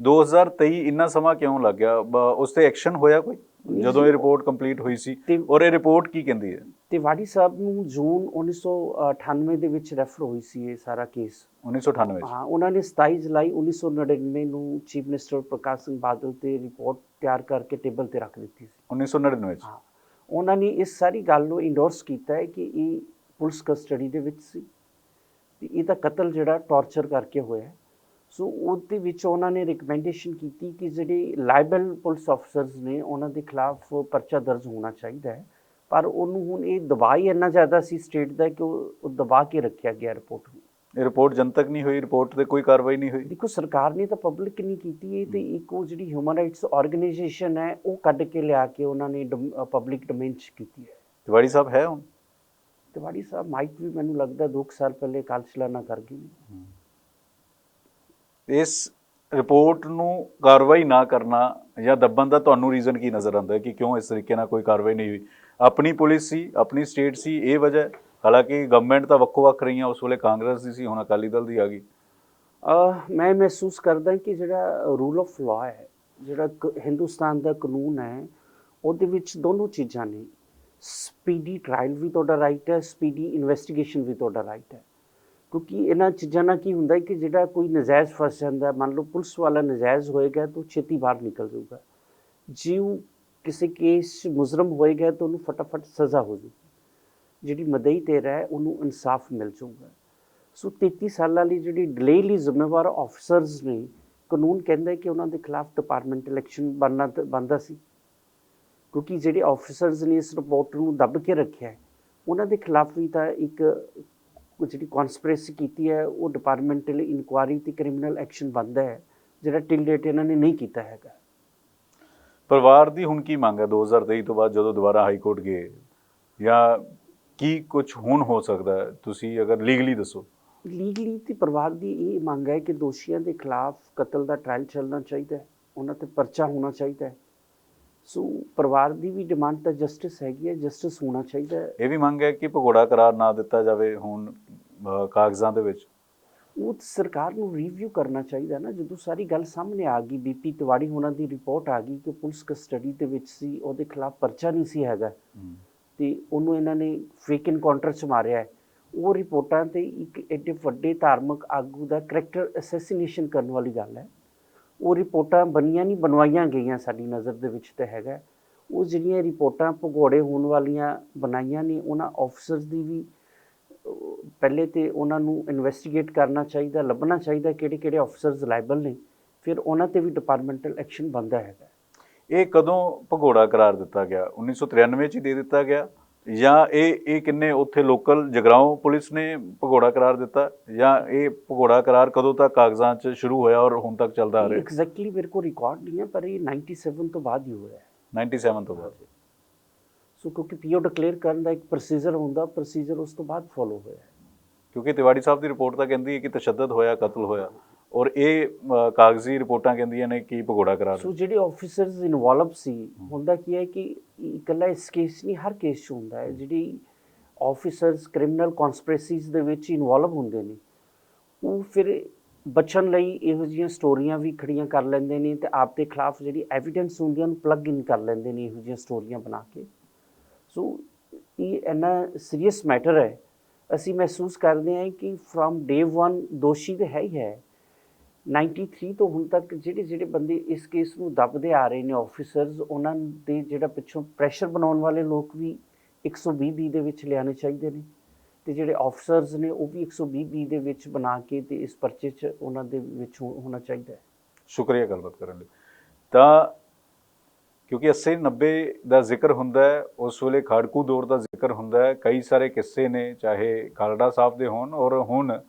2023 ਇੰਨਾ ਸਮਾਂ ਕਿਉਂ ਲੱਗ ਗਿਆ? ਉਸ ਤੇ ਐਕਸ਼ਨ ਹੋਇਆ ਕੋਈ? ਜਦੋਂ ਇਹ ਰਿਪੋਰਟ ਕੰਪਲੀਟ ਹੋਈ ਸੀ ਤੇ ਔਰ ਇਹ ਰਿਪੋਰਟ ਕੀ ਕਹਿੰਦੀ ਹੈ? ਤਿਵਾੜੀ ਸਾਹਿਬ ਨੂੰ ਜੂਨ 1998 ਦੇ ਵਿੱਚ ਰੈਫਰ ਹੋਈ ਸੀ ਇਹ ਸਾਰਾ ਕੇਸ 1998 ਚ? ਹਾਂ ਉਹਨਾਂ ਨੇ 27 ਜੁਲਾਈ 1999 ਨੂੰ ਚੀਫ ਮਿਨਿਸਟਰ ਪ੍ਰਕਾਸ਼ ਸਿੰਘ ਬਾਦਲ ਤੇ ਰਿਪੋਰਟ ਤਿਆਰ ਕਰਕੇ ਟੇਬਲ ਤੇ ਰੱਖ ਦਿੱਤੀ ਸੀ। 1999 ਚ? ਹਾਂ ਉਹਨਾਂ ਨੇ ਇਸ ਸਾਰੀ ਗੱਲ ਨੂੰ ਇੰਡੋਰਸ ਕੀਤਾ ਹੈ ਕਿ ਇਹ ਪੁਲਿਸ ਕਸਟਡੀ ਦੇ ਵਿੱਚ ਸੀ। ਤੇ ਇਹਦਾ ਕਤਲ ਜਿਹੜਾ ਟਾਰਚਰ ਕਰਕੇ ਹੋਇਆ ਹੈ। ਸੋ ਉਹਦੇ ਵਿੱਚ ਉਹਨਾਂ ਨੇ ਰਿਕਮੈਂਡੇਸ਼ਨ ਕੀਤੀ ਕਿ ਜਿਹੜੇ ਲਾਇਬਲ ਪੁਲਿਸ ਆਫਸਰਸ ਨੇ ਉਹਨਾਂ ਦੇ ਖਿਲਾਫ ਪਰਚਾ ਦਰਜ ਹੋਣਾ ਚਾਹੀਦਾ ਹੈ। ਪਰ ਉਹਨੂੰ ਹੁਣ ਇਹ ਦਬਾਈ ਇੰਨਾ ਜ਼ਿਆਦਾ ਸੀ ਸਟੇਟ ਦਾ ਕਿ ਉਹ ਦਬਾ ਕੇ ਰੱਖਿਆ ਗਿਆ ਰਿਪੋਰਟ ਨੂੰ। ਇਹ ਰਿਪੋਰਟ ਜਨਤਕ ਨਹੀਂ ਹੋਈ ਰਿਪੋਰਟ ਤੇ ਕੋਈ ਕਾਰਵਾਈ ਨਹੀਂ ਹੋਈ। ਦੇਖੋ ਸਰਕਾਰ ਨੇ ਤਾਂ ਪਬਲਿਕ ਨਹੀਂ ਕੀਤੀ ਇਹ ਤੇ ਇੱਕ ਉਹ ਜਿਹੜੀ ਹਿਊਮਨ ਰਾਈਟਸ ਆਰਗੇਨਾਈਜੇਸ਼ਨ ਹੈ ਉਹ ਕੱਢ ਕੇ ਲਿਆ ਕੇ ਉਹਨਾਂ ਨੇ ਪਬਲਿਕ ਡੋਮੇਨ ਚ ਕੀਤੀ ਹੈ। ਤਿਵਾੜੀ ਸਾਹਿਬ ਹੈ ਹੁਣ? ਤਿਵਾੜੀ ਸਾਹਿਬ ਮਾਈਕ ਵੀ ਮੈਨੂੰ ਲੱਗਦਾ 2 ਸਾਲ ਪਹਿਲੇ ਕਾਲ ਚਲਾਣਾ ਕਰ ਗਏ ਇਸ ਰਿਪੋਰਟ ਨੂੰ ਕਾਰਵਾਈ ਨਾ ਕਰਨਾ ਜਾਂ ਦੱਬਣ ਦਾ ਤੁਹਾਨੂੰ ਰੀਜ਼ਨ ਕੀ ਨਜ਼ਰ ਆਉਂਦਾ ਹੈ ਕਿ ਕਿਉਂ ਇਸ ਤਰੀਕੇ ਨਾਲ ਕੋਈ ਕਾਰਵਾਈ ਨਹੀਂ ਹੋਈ? ਆਪਣੀ ਪੁਲਿਸ ਸੀ, ਆਪਣੀ ਸਟੇਟ ਸੀ, ਇਹ ਵਜ੍ਹਾ ਹਾਲਾਂਕਿ ਗਵਰਨਮੈਂਟ ਤਾਂ ਵੱਖੋ ਵੱਖ ਰਹੀਆਂ, ਉਸ ਵੇਲੇ ਕਾਂਗਰਸ ਦੀ ਸੀ, ਹੁਣ ਅਕਾਲੀ ਦਲ ਦੀ ਆ ਗਈ। ਮੈਂ ਮਹਿਸੂਸ ਕਰਦਾ ਕਿ ਜਿਹੜਾ ਰੂਲ ਆਫ ਲਾਅ ਹੈ, ਜਿਹੜਾ ਕ- ਹਿੰਦੁਸਤਾਨ ਦਾ ਕਾਨੂੰਨ ਹੈ, ਉਹਦੇ ਵਿੱਚ ਦੋਨੋਂ ਚੀਜ਼ਾਂ ਨੇ। ਸਪੀਡੀ ਟ੍ਰਾਇਲ ਵੀ ਤੁਹਾਡਾ ਰਾਈਟ ਹੈ ਸਪੀਡੀ ਇਨਵੈਸਟੀਗੇਸ਼ਨ ਵੀ ਤੁਹਾਡਾ ਰਾਈਟ ਹੈ। ਕਿਉਂਕਿ ਇਹਨਾਂ ਚੀਜ਼ਾਂ ਨਾਲ ਕੀ ਹੁੰਦਾ ਕਿ ਜਿਹੜਾ ਕੋਈ ਨਜਾਇਜ਼ ਫਸ ਜਾਂਦਾ, ਮੰਨ ਲਓ ਪੁਲਿਸ ਵਾਲਾ ਨਜਾਇਜ਼ ਹੋਏਗਾ ਤਾਂ ਉਹ ਛੇਤੀ ਬਾਹਰ ਨਿਕਲ ਜਾਊਗਾ। ਜੇ ਉਹ ਕਿਸੇ ਕੇਸ 'ਚ ਮੁਜਰਮ ਹੋਏਗਾ ਤਾਂ ਉਹਨੂੰ ਫਟਾਫਟ ਸਜ਼ਾ ਹੋ ਜਾਊਗੀ। ਜਿਹੜੀ ਮਦਈ ਤੇਰਾ ਹੈ, ਉਹਨੂੰ ਇਨਸਾਫ ਮਿਲ ਜਾਊਗਾ। ਸੋ 33 ਸਾਲਾਂ ਲਈ ਜਿਹੜੀ ਡਿਲੇ ਲਈ ਜ਼ਿੰਮੇਵਾਰ ਆਫੀਸਰਸ ਨੇ, ਕਾਨੂੰਨ ਕਹਿੰਦਾ ਕਿ ਉਹਨਾਂ ਦੇ ਖਿਲਾਫ ਡਿਪਾਰਟਮੈਂਟ ਇਲੈਕਸ਼ਨ ਬਣਨਾ ਤਾਂ ਬਣਦਾ ਸੀ। ਕਿਉਂਕਿ ਜਿਹੜੇ ਆਫੀਸਰਸ ਨੇ ਇਸ ਰਿਪੋਰਟ ਨੂੰ ਦੱਬ ਕੇ ਰੱਖਿਆ ਉਹਨਾਂ ਦੇ ਖਿਲਾਫ ਵੀ ਤਾਂ ਇੱਕ ਉਹ ਜਿਹੜੀ ਕਨਸਪੀਰੇਸੀ ਕੀਤੀ ਹੈ ਉਹ ਡਿਪਾਰਟਮੈਂਟਲ ਇਨਕੁਆਇਰੀ ਤੇ ਕ੍ਰਿਮੀਨਲ ਐਕਸ਼ਨ ਬਣਦਾ ਹੈ ਜਿਹੜਾ ਟਿਲ ਡੇਟ ਇਹਨਾਂ ਨੇ ਨਹੀਂ ਕੀਤਾ ਹੈਗਾ। ਪਰਿਵਾਰ ਦੀ ਹੁਣ ਕੀ ਮੰਗ ਹੈ? 2023 ਤੋਂ ਬਾਅਦ ਜਦੋਂ ਦੁਬਾਰਾ ਹਾਈ ਕੋਰਟ ਗਏ ਜਾਂ ਕੀ ਕੁਝ ਹੁਣ ਹੋ ਸਕਦਾ ਹੈ? ਤੁਸੀਂ ਅਗਰ ਲੀਗਲੀ ਦੱਸੋ। ਲੀਗਲੀ ਤੇ ਪਰਿਵਾਰ ਦੀ ਇਹ ਮੰਗ ਹੈ ਕਿ ਦੋਸ਼ੀਆਂ ਦੇ ਖਿਲਾਫ ਕਤਲ ਦਾ ਟ੍ਰਾਇਲ ਚੱਲਣਾ ਚਾਹੀਦਾ ਹੈ ਉਹਨਾਂ ਤੇ ਪਰਚਾ ਹੋਣਾ ਚਾਹੀਦਾ ਹੈ। ਸੋ ਪਰਿਵਾਰ ਦੀ ਵੀ ਡਿਮਾਂਡ ਤਾਂ ਜਸਟਿਸ ਹੈਗੀ ਹੈ ਜਸਟਿਸ ਹੋਣਾ ਚਾਹੀਦਾ ਹੈ। ਇਹ ਵੀ ਮੰਗ ਹੈ ਕਿ ਭਗੌੜਾ ਕਰਾਰ ਨਾ ਦਿੱਤਾ ਜਾਵੇ ਹੁਣ ਕਾਗਜ਼ਾਂ ਦੇ ਵਿੱਚ। ਉਹ ਸਰਕਾਰ ਨੂੰ ਰਿਵਿਊ ਕਰਨਾ ਚਾਹੀਦਾ ਨਾ ਜਦੋਂ ਸਾਰੀ ਗੱਲ ਸਾਹਮਣੇ ਆ ਗਈ ਬੀਪੀ ਤਿਵਾੜੀ ਹੋਣਾ ਦੀ ਰਿਪੋਰਟ ਆ ਗਈ ਕਿ ਪੁਲਿਸ ਕਸਟਡੀ ਦੇ ਵਿੱਚ ਸੀ ਉਹਦੇ ਖਿਲਾਫ ਪਰਚਾ ਨਹੀਂ ਸੀ ਹੈਗਾ। ਤੇ ਉਹਨੂੰ ਇਹਨਾਂ ਨੇ ਫੇਕ ਇਨਕਾਊਂਟਰ ਚ ਮਾਰਿਆ ਹੈ। ਉਹ ਰਿਪੋਰਟਾਂ ਤੇ ਇੱਕ ਐਡੇ ਵੱਡੇ ਧਾਰਮਿਕ ਆਗੂ ਦਾ ਕਰੈਕਟਰ ਅਸੈਸੀਨੇਸ਼ਨ ਕਰਨ ਵਾਲੀ ਗੱਲ ਹੈ। ਉਹ ਰਿਪੋਰਟਾਂ ਬਣੀਆਂ ਨਹੀਂ, ਬਣਵਾਈਆਂ ਗਈਆਂ ਸਾਡੀ ਨਜ਼ਰ ਦੇ ਵਿੱਚ ਤੇ ਹੈਗਾ। ਉਹ ਜਿਹੜੀਆਂ ਰਿਪੋਰਟਾਂ ਭਗੌੜੇ ਹੋਣ ਵਾਲੀਆਂ ਬਣਾਈਆਂ ਨੇ, ਉਹਨਾਂ ਆਫੀਸਰਸ ਦੀ ਵੀ ਪਹਿਲੇ ਤੇ ਉਹਨਾਂ ਨੂੰ ਇਨਵੈਸਟੀਗੇਟ ਕਰਨਾ ਚਾਹੀਦਾ, ਲੱਭਣਾ ਚਾਹੀਦਾ ਕਿਹੜੇ ਕਿਹੜੇ ਆਫੀਸਰਸ ਲਾਇਬਲ ਨੇ। ਫਿਰ ਉਹਨਾਂ ਤੇ ਵੀ ਡਿਪਾਰਟਮੈਂਟਲ ਐਕਸ਼ਨ ਬਣਦਾ ਹੈਗਾ। ਇਹ ਕਦੋਂ ਭਗੌੜਾ ਕਰਾਰ ਦਿੱਤਾ ਗਿਆ? 1993 ਚ ਹੀ ਦੇ ਦਿੱਤਾ ਗਿਆ। ਜਾਂ ਇਹ ਇਹ ਕਿੰਨੇ ਉੱਥੇ ਲੋਕਲ ਜਗਰਾਉਂ ਪੁਲਿਸ ਨੇ ਭਗੌੜਾ ਕਰਾਰ ਦਿੱਤਾ ਜਾਂ ਇਹ ਭਗੌੜਾ ਕਰਾਰ ਕਦੋਂ ਤੱਕ ਕਾਗਜ਼ਾਂ 'ਚ ਸ਼ੁਰੂ ਹੋਇਆ ਔਰ ਹੁਣ ਤੱਕ ਚੱਲਦਾ ਆ ਰਿਹਾ? ਐਗਜ਼ੈਕਟਲੀ ਮੇਰੇ ਕੋਲ ਰਿਕਾਰਡ ਨਹੀਂ ਹੈ ਪਰ ਇਹ 97 ਤੋਂ ਬਾਅਦ ਹੀ ਹੋਇਆ ਹੈ। 97 ਤੋਂ ਬਾਅਦ। ਸੋ ਕਿਉਂਕਿ ਪੀਓ ਡਿਕਲੇਅਰ ਕਰਨ ਦਾ ਇੱਕ ਪ੍ਰੋਸੀਜਰ ਹੁੰਦਾ ਪ੍ਰੋਸੀਜਰ ਉਸ ਤੋਂ ਬਾਅਦ ਫੋਲੋ ਹੋਇਆ ਕਿਉਂਕਿ ਤਿਵਾੜੀ ਸਾਹਿਬ ਦੀ ਰਿਪੋਰਟ ਤਾਂ ਕਹਿੰਦੀ ਹੈ ਕਿ ਤਸ਼ੱਦਦ ਹੋਇਆ ਕਤਲ ਹੋਇਆ। ਔਰ ਇਹ ਕਾਗਜ਼ੀ ਰਿਪੋਰਟਾਂ ਕਹਿੰਦੀਆਂ ਨੇ ਕਿ ਭਗੌੜਾ ਕਰਾਰ ਸੋ ਜਿਹੜੇ ਆਫੀਸਰਸ ਇਨਵੋਲਵ ਸੀ ਹੁੰਦਾ ਕੀ ਹੈ ਕਿ ਇਕੱਲਾ ਇਸ ਕੇਸ ਨਹੀਂ ਹਰ ਕੇਸ 'ਚ ਹੁੰਦਾ ਹੈ। ਜਿਹੜੀ ਆਫੀਸਰਸ ਕ੍ਰਿਮੀਨਲ ਕਨਸਪੀਰੇਸੀਜ਼ ਦੇ ਵਿੱਚ ਇਨਵੋਲਵ ਹੁੰਦੇ ਨੇ ਉਹ ਫਿਰ ਬਚਣ ਲਈ ਇਹੋ ਜਿਹੀਆਂ ਸਟੋਰੀਆਂ ਵੀ ਖੜੀਆਂ ਕਰ ਲੈਂਦੇ ਨੇ ਤੇ ਆਪ ਦੇ ਖਿਲਾਫ ਜਿਹੜੀ ਐਵੀਡੈਂਸ ਹੁੰਦੀਆਂ ਨੂੰ ਪਲੱਗ ਇਨ ਕਰ ਲੈਂਦੇ ਨੇ ਇਹੋ ਜਿਹੀਆਂ ਸਟੋਰੀਆਂ ਬਣਾ ਕੇ। ਸੋ ਇਹ ਇੰਨਾ ਸੀਰੀਅਸ ਮੈਟਰ ਹੈ। ਅਸੀਂ ਮਹਿਸੂਸ ਕਰਦੇ ਹਾਂ ਕਿ ਫਰਮ ਡੇ 1 ਦੋਸ਼ੀ ਤੇ ਹੈ ਹੀ ਹੈ। 93 ਤੋਂ ਹੁਣ ਤੱਕ ਜਿਹੜੇ ਜਿਹੜੇ ਬੰਦੇ ਇਸ ਕੇਸ ਨੂੰ ਦੱਬਦੇ ਆ ਰਹੇ ਨੇ ਆਫੀਸਰਸ ਉਹਨਾਂ ਦੇ ਜਿਹੜਾ ਪਿੱਛੋਂ ਪ੍ਰੈਸ਼ਰ ਬਣਾਉਣ ਵਾਲੇ ਲੋਕ ਵੀ 120 ਬੀ ਦੇ ਵਿੱਚ ਲਿਆਣੇ ਚਾਹੀਦੇ ਨੇ ਤੇ ਜਿਹੜੇ ਆਫੀਸਰਸ ਨੇ ਉਹ ਵੀ 120 ਬੀ ਦੇ ਵਿੱਚ ਬਣਾ ਕੇ ਤੇ ਇਸ ਪਰਚੇ 'ਚ ਉਹਨਾਂ ਦੇ ਵਿੱਚ ਹੋ- ਹੋਣਾ ਚਾਹੀਦਾ ਹੈ। ਸ਼ੁਕਰੀਆ ਗੱਲਬਾਤ ਕਰਨ ਲਈ। ਤਾਂ ਕਿਉਂਕਿ 80 90 ਦਾ ਜ਼ਿਕਰ ਹੁੰਦਾ ਹੈ, ਉਸ ਵੇਲੇ ਖਾੜਕੂ ਦੌਰ ਦਾ ਜ਼ਿਕਰ ਹੁੰਦਾ ਹੈ, ਕਈ ਸਾਰੇ ਕਿੱਸੇ ਨੇ, ਚਾਹੇ ਖਾਲੜਾ ਸਾਹਿਬ ਦੇ ਹੋਣ ਔਰ ਹੁਣ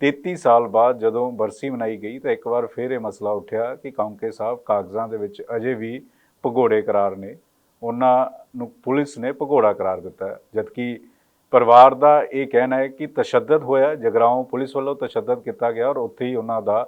33 ਸਾਲ ਬਾਅਦ ਜਦੋਂ ਬਰਸੀ ਮਨਾਈ ਗਈ ਤਾਂ ਇੱਕ ਵਾਰ ਫਿਰ ਇਹ ਮਸਲਾ ਉੱਠਿਆ ਕਿ ਕੌਂਕੇ ਸਾਹਿਬ ਕਾਗਜ਼ਾਂ ਦੇ ਵਿੱਚ ਅਜੇ ਵੀ ਭਗੌੜੇ ਕਰਾਰ ਨੇ। ਉਹਨਾਂ ਨੂੰ ਪੁਲਿਸ ਨੇ ਭਗੌੜਾ ਕਰਾਰ ਦਿੱਤਾ ਜਦਕਿ ਪਰਿਵਾਰ ਦਾ ਇਹ ਕਹਿਣਾ ਹੈ ਕਿ ਤਸ਼ੱਦਦ ਹੋਇਆ, ਜਗਰਾਉਂ ਪੁਲਿਸ ਵੱਲੋਂ ਤਸ਼ੱਦਦ ਕੀਤਾ ਗਿਆ ਔਰ ਉੱਥੇ ਹੀ ਉਹਨਾਂ ਦਾ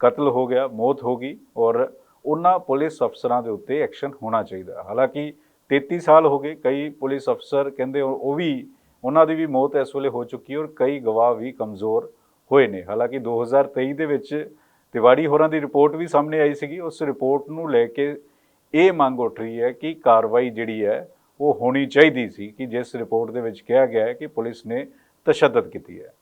ਕਤਲ ਹੋ ਗਿਆ, ਮੌਤ ਹੋ ਗਈ ਔਰ ਉਹਨਾਂ ਪੁਲਿਸ ਅਫਸਰਾਂ ਦੇ ਉੱਤੇ ਐਕਸ਼ਨ ਹੋਣਾ ਚਾਹੀਦਾ ਹਾਲਾਂਕਿ 33 ਸਾਲ ਹੋ ਗਏ, ਕਈ ਪੁਲਿਸ ਅਫਸਰ ਕਹਿੰਦੇ ਉਹ ਵੀ, ਉਹਨਾਂ ਦੀ ਵੀ ਮੌਤ ਇਸ ਵੇਲੇ ਹੋ ਚੁੱਕੀ ਔਰ ਕਈ ਗਵਾਹ ਵੀ ਕਮਜ਼ੋਰ ਹੋਏ ਨੇ। ਹਾਲਾਂਕਿ 2023 ਦੇ ਵਿੱਚ ਤਿਵਾੜੀ ਹੋਰਾਂ ਦੀ ਰਿਪੋਰਟ ਵੀ ਸਾਹਮਣੇ ਆਈ ਸੀਗੀ। ਉਸ ਰਿਪੋਰਟ ਨੂੰ ਲੈ ਕੇ ਇਹ ਮੰਗ ਉੱਠ ਰਹੀ ਹੈ ਕਿ ਕਾਰਵਾਈ ਜਿਹੜੀ ਹੈ ਉਹ ਹੋਣੀ ਚਾਹੀਦੀ ਸੀ ਕਿ ਜਿਸ ਰਿਪੋਰਟ ਦੇ ਵਿੱਚ ਕਿਹਾ ਗਿਆ ਹੈ ਕਿ ਪੁਲਿਸ ਨੇ ਤਸ਼ੱਦਦ ਕੀਤੀ ਹੈ।